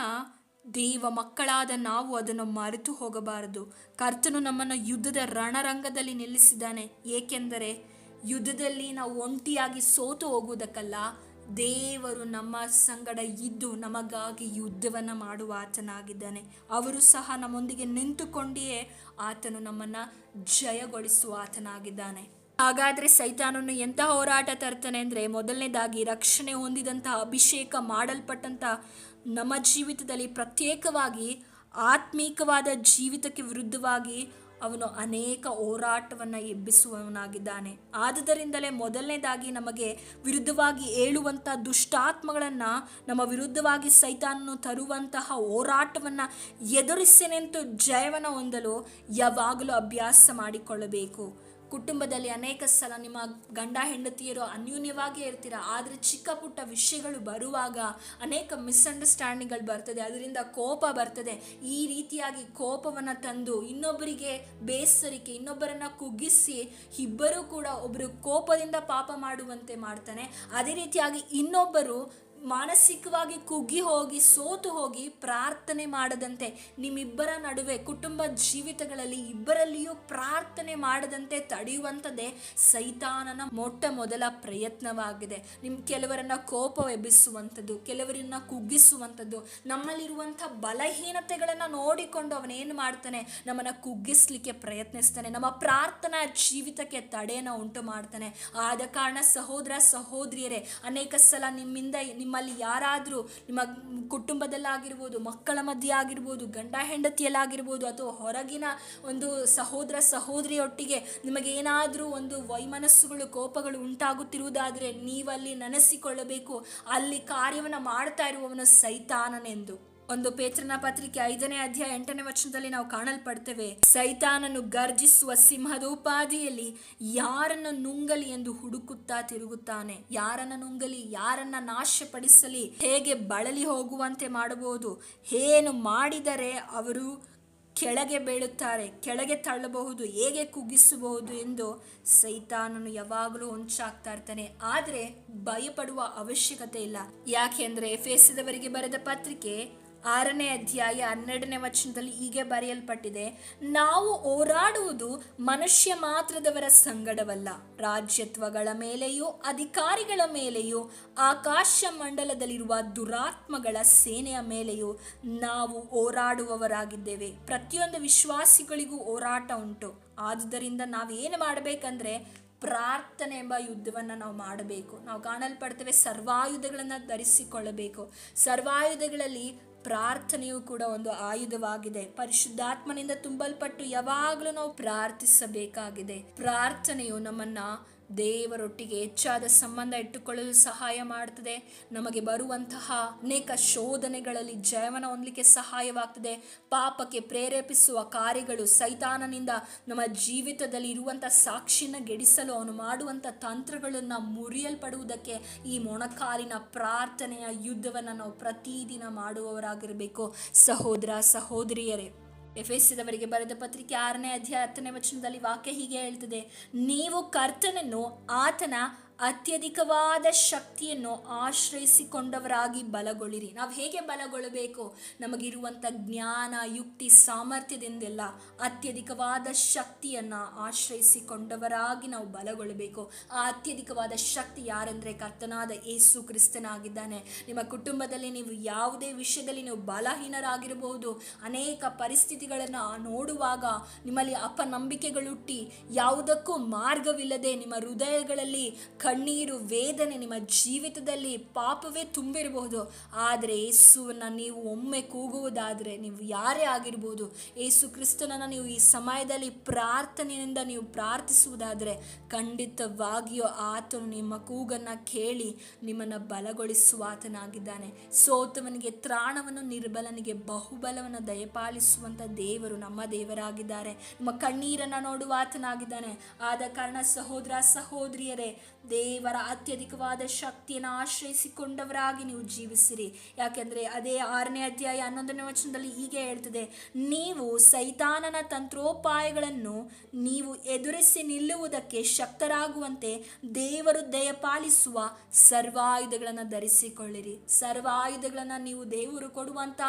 ದೇವ ಮಕ್ಕಳಾದ ನಾವು ಅದನ್ನು ಮರೆತು ಹೋಗಬಾರದು. ಕರ್ತನು ನಮ್ಮನ್ನು ಯುದ್ಧದ ರಣರಂಗದಲ್ಲಿ ನಿಲ್ಲಿಸಿದ್ದಾನೆ. ಏಕೆಂದರೆ ಯುದ್ಧದಲ್ಲಿ ನಾವು ಒಂಟಿಯಾಗಿ ಸೋತು ಹೋಗುವುದಕ್ಕಲ್ಲ ದೇವರು ನಮ್ಮ ಸಂಗಡ ಇದ್ದು ನಮಗಾಗಿ ಯುದ್ಧವನ್ನು ಮಾಡುವ ಆತನಾಗಿದ್ದಾನೆ. ಅವರು ಸಹ ನಮ್ಮೊಂದಿಗೆ ನಿಂತುಕೊಂಡಿಯೇ ಆತನು ನಮ್ಮನ್ನು ಜಯಗೊಳಿಸುವ ಆತನಾಗಿದ್ದಾನೆ. ಹಾಗಾದರೆ ಸೈತಾನನು ಎಂಥ ಹೋರಾಟ ತರ್ತಾನೆ ಅಂದರೆ ಮೊದಲನೇದಾಗಿ ರಕ್ಷಣೆ ಹೊಂದಿದಂತಹ ಅಭಿಷೇಕ ಮಾಡಲ್ಪಟ್ಟಂಥ ನಮ್ಮ ಜೀವಿತದಲ್ಲಿ ಪ್ರತ್ಯೇಕವಾಗಿ ಆತ್ಮೀಕವಾದ ಜೀವಿತಕ್ಕೆ ವಿರುದ್ಧವಾಗಿ ಅವನು ಅನೇಕ ಹೋರಾಟವನ್ನು ಎಬ್ಬಿಸುವವನಾಗಿದ್ದಾನೆ. ಆದುದರಿಂದಲೇ ಮೊದಲನೇದಾಗಿ ನಮಗೆ ವಿರುದ್ಧವಾಗಿ ಏಳುವಂಥ ದುಷ್ಟಾತ್ಮಗಳನ್ನು, ನಮ್ಮ ವಿರುದ್ಧವಾಗಿ ಸೈತಾನನ್ನು ತರುವಂತಹ ಹೋರಾಟವನ್ನು ಎದುರಿಸಿನೆಂತು ಜಯವನ್ನು ಹೊಂದಲು ಯಾವಾಗಲೂ ಅಭ್ಯಾಸ ಮಾಡಿಕೊಳ್ಳಬೇಕು. ಕುಟುಂಬದಲ್ಲಿ ಅನೇಕ ಸಲ ನಿಮ್ಮ ಗಂಡ ಹೆಂಡತಿಯರು ಅನ್ಯೂನ್ಯವಾಗಿಯೇ ಇರ್ತೀರ? ಆದರೆ ಚಿಕ್ಕ ಪುಟ್ಟ ವಿಷಯಗಳು ಬರುವಾಗ ಅನೇಕ ಮಿಸ್ಅಂಡರ್ಸ್ಟ್ಯಾಂಡಿಂಗ್ಗಳು ಬರ್ತದೆ. ಅದರಿಂದ ಕೋಪ ಬರ್ತದೆ. ಈ ರೀತಿಯಾಗಿ ಕೋಪವನ್ನು ತಂದು ಇನ್ನೊಬ್ಬರಿಗೆ ಬೇಸರಿಕೆ, ಇನ್ನೊಬ್ಬರನ್ನು ಕುಗ್ಗಿಸಿ ಇಬ್ಬರೂ ಕೂಡ ಒಬ್ಬರು ಕೋಪದಿಂದ ಪಾಪ ಮಾಡುವಂತೆ ಮಾಡ್ತಾನೆ. ಅದೇ ರೀತಿಯಾಗಿ ಇನ್ನೊಬ್ಬರು ಮಾನಸಿಕವಾಗಿ ಕುಗ್ಗಿ ಹೋಗಿ, ಸೋತು ಹೋಗಿ ಪ್ರಾರ್ಥನೆ ಮಾಡದಂತೆ, ನಿಮ್ಮಿಬ್ಬರ ನಡುವೆ ಕುಟುಂಬ ಜೀವಿತಗಳಲ್ಲಿ ಇಬ್ಬರಲ್ಲಿಯೂ ಪ್ರಾರ್ಥನೆ ಮಾಡದಂತೆ ತಡೆಯುವಂಥದ್ದೇ ಸೈತಾನನ ಮೊಟ್ಟ ಮೊದಲ ಪ್ರಯತ್ನವಾಗಿದೆ. ನಿಮ್ಮ ಕೆಲವರನ್ನ ಕೋಪ ಎಬ್ಬಿಸುವಂಥದ್ದು ಕೆಲವರನ್ನ ಕುಗ್ಗಿಸುವಂಥದ್ದು, ನಮ್ಮಲ್ಲಿರುವಂಥ ಬಲಹೀನತೆಗಳನ್ನು ನೋಡಿಕೊಂಡು ಅವನೇನು ಮಾಡ್ತಾನೆ? ನಮ್ಮನ್ನು ಕುಗ್ಗಿಸ್ಲಿಕ್ಕೆ ಪ್ರಯತ್ನಿಸ್ತಾನೆ. ನಮ್ಮ ಪ್ರಾರ್ಥನಾ ಜೀವಿತಕ್ಕೆ ತಡೆಯನ್ನು ಉಂಟು ಮಾಡ್ತಾನೆ ಆದ ಕಾರಣ ಸಹೋದರ, ಸಹೋದರಿಯರೇ, ಅನೇಕ ಸಲ ನಿಮ್ಮಿಂದ ನಿಮ್ಮಲ್ಲಿ ಯಾರಾದರೂ ನಿಮ್ಮ ಕುಟುಂಬದಲ್ಲಾಗಿರ್ಬೋದು, ಮಕ್ಕಳ ಮಧ್ಯೆ ಆಗಿರ್ಬೋದು, ಗಂಡ ಹೆಂಡತಿಯಲ್ಲಾಗಿರ್ಬೋದು ಅಥವಾ ಹೊರಗಿನ ಒಂದು ಸಹೋದರ ಸಹೋದರಿಯೊಟ್ಟಿಗೆ ನಿಮಗೆ ಏನಾದರೂ ಒಂದು ವೈಮನಸ್ಸುಗಳು, ಕೋಪಗಳು ಉಂಟಾಗುತ್ತಿರುವುದಾದರೆ ನೀವಲ್ಲಿ ನೆನೆಸಿಕೊಳ್ಳಬೇಕು. ಅಲ್ಲಿ ಕಾರ್ಯವನ್ನು ಮಾಡ್ತಾ ಇರುವವನು ಸೈತಾನನೆಂದು. ಒಂದು ಪೇತ್ರನ ಪತ್ರಿಕೆ ಐದನೇ ಅಧ್ಯಾಯ ಎಂಟನೇ ವಚನದಲ್ಲಿ ನಾವು ಕಾಣಲ್ಪಡ್ತೇವೆ, ಸೈತಾನನು ಗರ್ಜಿಸುವ ಸಿಂಹದ ಉಪಾಧಿಯಲ್ಲಿ ಯಾರನ್ನು ನುಂಗಲಿ ಎಂದು ಹುಡುಕುತ್ತಾ ತಿರುಗುತ್ತಾನೆ? ಯಾರನ್ನ ನುಂಗಲಿ, ಯಾರನ್ನ ನಾಶಪಡಿಸಲಿ? ಹೇಗೆ ಬಳಲಿ ಹೋಗುವಂತೆ ಮಾಡಬಹುದು? ಏನು ಮಾಡಿದರೆ ಅವರು ಕೆಳಗೆ ಬೀಳುತ್ತಾರೆ? ಕೆಳಗೆ ತಳ್ಳಬಹುದು? ಹೇಗೆ ಕುಗ್ಗಿಸಬಹುದು? ಎಂದು ಸೈತಾನನು ಯಾವಾಗಲೂ ಹೊಂಚಾಗ್ತಾ ಇರ್ತಾನೆ. ಆದರೆ ಭಯಪಡುವ ಅವಶ್ಯಕತೆ ಇಲ್ಲ. ಯಾಕೆಂದ್ರೆ ಫೇಸಿದವರಿಗೆ ಬರೆದ ಪತ್ರಿಕೆ ಆರನೇ ಅಧ್ಯಾಯ ಹನ್ನೆರಡನೇ ವಚನದಲ್ಲಿ ಹೀಗೆ ಬರೆಯಲ್ಪಟ್ಟಿದೆ, ನಾವು ಹೋರಾಡುವುದು ಮನುಷ್ಯ ಮಾತ್ರದವರ ಸಂಗಡವಲ್ಲ, ರಾಜ್ಯತ್ವಗಳ ಮೇಲೆಯೂ ಅಧಿಕಾರಿಗಳ ಮೇಲೆಯೂ, ಆಕಾಶ ಮಂಡಲದಲ್ಲಿರುವ ದುರಾತ್ಮಗಳ ಸೇನೆಯ ಮೇಲೆಯೂ ನಾವು ಹೋರಾಡುವವರಾಗಿದ್ದೇವೆ. ಪ್ರತಿಯೊಂದು ವಿಶ್ವಾಸಿಗಳಿಗೂ ಹೋರಾಟ ಉಂಟು. ಆದುದರಿಂದ ನಾವೇನು ಮಾಡಬೇಕಂದ್ರೆ, ಪ್ರಾರ್ಥನೆ ಎಂಬ ಯುದ್ಧವನ್ನು ನಾವು ಮಾಡಬೇಕು. ನಾವು ಕಾಣಲ್ಪಡ್ತೇವೆ ಸರ್ವಾಯುಧಗಳನ್ನು ಧರಿಸಿಕೊಳ್ಳಬೇಕು. ಸರ್ವಾಯುಧಗಳಲ್ಲಿ ಪ್ರಾರ್ಥನೆಯು ಕೂಡ ಒಂದು ಆಯುಧವಾಗಿದೆ. ಪರಿಶುದ್ಧಾತ್ಮನಿಂದ ತುಂಬಲ್ಪಟ್ಟು ಯಾವಾಗಲೂ ನಾವು ಪ್ರಾರ್ಥಿಸಬೇಕಾಗಿದೆ. ಪ್ರಾರ್ಥನೆಯು ನಮ್ಮನ್ನ ದೇವರೊಟ್ಟಿಗೆ ಹೆಚ್ಚಾದ ಸಂಬಂಧ ಇಟ್ಟುಕೊಳ್ಳಲು ಸಹಾಯ ಮಾಡ್ತದೆ. ನಮಗೆ ಬರುವಂತಹ ಅನೇಕ ಶೋಧನೆಗಳಲ್ಲಿ ಜಯವನ್ನು ಹೊಂದಲಿಕ್ಕೆ ಸಹಾಯವಾಗ್ತದೆ. ಪಾಪಕ್ಕೆ ಪ್ರೇರೇಪಿಸುವ ಕಾರ್ಯಗಳು ಸೈತಾನನಿಂದ ನಮ್ಮ ಜೀವಿತದಲ್ಲಿ ಇರುವಂಥ ಸಾಕ್ಷಿನ ಗೆಡಿಸಲು ಅವನು ಮಾಡುವಂಥ ತಂತ್ರಗಳನ್ನು ಮುರಿಯಲ್ಪಡುವುದಕ್ಕೆ ಈ ಮೊಣಕಾಲಿನ ಪ್ರಾರ್ಥನೆಯ ಯುದ್ಧವನ್ನು ನಾವು ಪ್ರತಿದಿನ ಮಾಡುವವರಾಗಿರಬೇಕು. ಸಹೋದರ, ಸಹೋದರಿಯರೇ ಎಫೆಸಿದವರಿಗೆ ಬರೆದ ಪತ್ರಿಕೆ ಆರನೇ ಅಧ್ಯಾಯ ಹತ್ತನೇ ವಚನದಲ್ಲಿ ವಾಕ್ಯ ಹೀಗೆ ಹೇಳ್ತದೆ ನೀವು ಕರ್ತನನ್ನು ಆತನ ಅತ್ಯಧಿಕವಾದ ಶಕ್ತಿಯನ್ನು ಆಶ್ರಯಿಸಿಕೊಂಡವರಾಗಿ ಬಲಗೊಳ್ಳಿರಿ. ನಾವು ಹೇಗೆ ಬಲಗೊಳ್ಳಬೇಕು? ನಮಗಿರುವಂಥ ಜ್ಞಾನ, ಯುಕ್ತಿ, ಸಾಮರ್ಥ್ಯದಿಂದೆಲ್ಲ ಅತ್ಯಧಿಕವಾದ ಶಕ್ತಿಯನ್ನು ಆಶ್ರಯಿಸಿಕೊಂಡವರಾಗಿ ನಾವು ಬಲಗೊಳ್ಳಬೇಕು. ಆ ಅತ್ಯಧಿಕವಾದ ಶಕ್ತಿ ಯಾರಂದರೆ ಕರ್ತನಾದ ಏಸು ಕ್ರಿಸ್ತನಾಗಿದ್ದಾನೆ. ನಿಮ್ಮ ಕುಟುಂಬದಲ್ಲಿ ನೀವು ಯಾವುದೇ ವಿಷಯದಲ್ಲಿ ನೀವು ಬಲಹೀನರಾಗಿರಬಹುದು. ಅನೇಕ ಪರಿಸ್ಥಿತಿಗಳನ್ನು ನೋಡುವಾಗ ನಿಮ್ಮಲ್ಲಿ ಅಪನಂಬಿಕೆಗಳುಟ್ಟಿ, ಯಾವುದಕ್ಕೂ ಮಾರ್ಗವಿಲ್ಲದೆ ನಿಮ್ಮ ಹೃದಯಗಳಲ್ಲಿ ಕಣ್ಣೀರು ವೇದನೆ ನಿಮ್ಮ ಜೀವಿತದಲ್ಲಿ ಪಾಪವೇ ತುಂಬಿರಬಹುದು. ಆದರೆ ಯೇಸುವನ್ನ ನೀವು ಒಮ್ಮೆ ಕೂಗುವುದಾದರೆ ನೀವು ಯಾರೇ ಆಗಿರ್ಬೋದು ಏಸು ಕ್ರಿಸ್ತನನ್ನು ನೀವು ಈ ಸಮಯದಲ್ಲಿ ಪ್ರಾರ್ಥನೆಯಿಂದ ನೀವು ಪ್ರಾರ್ಥಿಸುವುದಾದರೆ ಖಂಡಿತವಾಗಿಯೂ ಆತನು ನಿಮ್ಮ ಕೂಗನ್ನು ಕೇಳಿ ನಿಮ್ಮನ್ನು ಬಲಗೊಳಿಸುವ ಆತನಾಗಿದ್ದಾನೆ. ಸೋತವನಿಗೆ ತ್ರಾಣವನ್ನು, ನಿರ್ಬಲನಿಗೆ ಬಹುಬಲವನ್ನು ದಯಪಾಲಿಸುವಂಥ ದೇವರು ನಮ್ಮ ದೇವರಾಗಿದ್ದಾರೆ. ನಿಮ್ಮ ಕಣ್ಣೀರನ್ನು ನೋಡುವ ಆತನಾಗಿದ್ದಾನೆ. ಆದ ಕಾರಣ ಸಹೋದರ, ಸಹೋದರಿಯರೇ ದೇವರ ಅತ್ಯಧಿಕವಾದ ಶಕ್ತಿಯನ್ನು ಆಶ್ರಯಿಸಿಕೊಂಡವರಾಗಿ ನೀವು ಜೀವಿಸಿರಿ. ಯಾಕೆಂದರೆ ಅದೇ ಆರನೇ ಅಧ್ಯಾಯ ಹನ್ನೊಂದನೇ ವಚನದಲ್ಲಿ ಹೀಗೆ ಹೇಳ್ತದೆ, ನೀವು ಸೈತಾನನ ತಂತ್ರೋಪಾಯಗಳನ್ನು ನೀವು ಎದುರಿಸಿ ನಿಲ್ಲುವುದಕ್ಕೆ ಶಕ್ತರಾಗುವಂತೆ ದೇವರು ದಯಪಾಲಿಸುವ ಸರ್ವಾಯುಧಗಳನ್ನು ಧರಿಸಿಕೊಳ್ಳಿರಿ. ಸರ್ವಾಯುಧಗಳನ್ನು ನೀವು ದೇವರು ಕೊಡುವಂಥ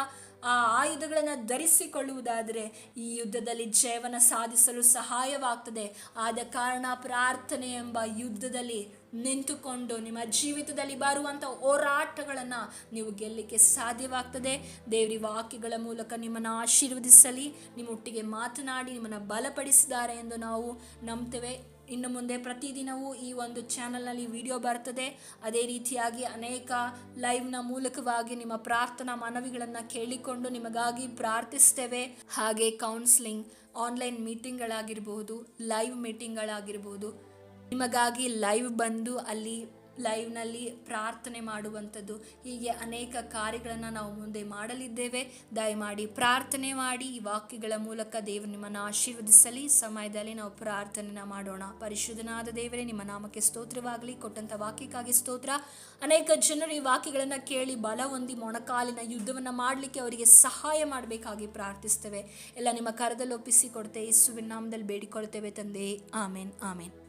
ಆ ಆಯುಧಗಳನ್ನು ಧರಿಸಿಕೊಳ್ಳುವುದಾದರೆ ಈ ಯುದ್ಧದಲ್ಲಿ ಜಯವನ್ನು ಸಾಧಿಸಲು ಸಹಾಯವಾಗ್ತದೆ. ಆದ ಕಾರಣ ಪ್ರಾರ್ಥನೆ ಎಂಬ ಯುದ್ಧದಲ್ಲಿ ನಿಂತುಕೊಂಡು ನಿಮ್ಮ ಜೀವಿತದಲ್ಲಿ ಬರುವಂಥ ಹೋರಾಟಗಳನ್ನು ನೀವು ಗೆಲ್ಲಲಿಕ್ಕೆ ಸಾಧ್ಯವಾಗ್ತದೆ. ದೇವರಿ ವಾಕ್ಯಗಳ ಮೂಲಕ ನಿಮ್ಮನ್ನು ಆಶೀರ್ವದಿಸಲಿ ನಿಮ್ಮೊಟ್ಟಿಗೆ ಮಾತನಾಡಿ, ನಿಮ್ಮನ್ನು ಬಲಪಡಿಸಿದ್ದಾರೆ ಎಂದು ನಾವು ನಂಬ್ತೇವೆ. ಇನ್ನು ಮುಂದೆ ಪ್ರತಿದಿನವೂ ಈ ಒಂದು ಚಾನಲ್ನಲ್ಲಿ ವಿಡಿಯೋ ಬರ್ತದೆ. ಅದೇ ರೀತಿಯಾಗಿ ಅನೇಕ ಲೈವ್ನ ಮೂಲಕವಾಗಿ ನಿಮ್ಮ ಪ್ರಾರ್ಥನಾ ಮನವಿಗಳನ್ನು ಕೇಳಿಕೊಂಡು ನಿಮಗಾಗಿ ಪ್ರಾರ್ಥಿಸ್ತೇವೆ. ಹಾಗೆ ಕೌನ್ಸಿಲಿಂಗ್ ಆನ್ಲೈನ್ ಮೀಟಿಂಗ್ಗಳಾಗಿರ್ಬೋದು ಲೈವ್ ಮೀಟಿಂಗ್ಗಳಾಗಿರ್ಬೋದು ನಿಮಗಾಗಿ ಲೈವ್ ಬಂದು ಅಲ್ಲಿ ಲೈವ್ನಲ್ಲಿ ಪ್ರಾರ್ಥನೆ ಮಾಡುವಂಥದ್ದು. ಹೀಗೆ ಅನೇಕ ಕಾರ್ಯಗಳನ್ನು ನಾವು ಮುಂದೆ ಮಾಡಲಿದ್ದೇವೆ. ದಯಮಾಡಿ ಪ್ರಾರ್ಥನೆ ಮಾಡಿ ಈ ವಾಕ್ಯಗಳ ಮೂಲಕ ದೇವರು ನಿಮ್ಮನ್ನು ಆಶೀರ್ವದಿಸಲಿ. ಸಮಯದಲ್ಲಿ ನಾವು ಪ್ರಾರ್ಥನೆನ ಮಾಡೋಣ. ಪರಿಶುದ್ಧನಾದ ದೇವರೇ, ನಿಮ್ಮ ನಾಮಕ್ಕೆ ಸ್ತೋತ್ರವಾಗಲಿ. ಕೊಟ್ಟಂಥ ವಾಕ್ಯಕ್ಕಾಗಿ ಸ್ತೋತ್ರ. ಅನೇಕ ಜನರು ಈ ವಾಕ್ಯಗಳನ್ನು ಕೇಳಿ ಬಲ ಹೊಂದಿ ಮೊಣಕಾಲಿನ ಯುದ್ಧವನ್ನು ಮಾಡಲಿಕ್ಕೆ ಅವರಿಗೆ ಸಹಾಯ ಮಾಡಬೇಕಾಗಿ ಪ್ರಾರ್ಥಿಸ್ತೇವೆ. ಎಲ್ಲ ನಿಮ್ಮ ಕರದಲ್ಲಿ ಒಪ್ಪಿಸಿ ಕೊಡ್ತೇವೆ. ಯೇಸುವಿನ ನಾಮದಲ್ಲಿ ಬೇಡಿಕೊಳ್ತೇವೆ ತಂದೆ. ಆಮೇನ್. ಆಮೇನ್.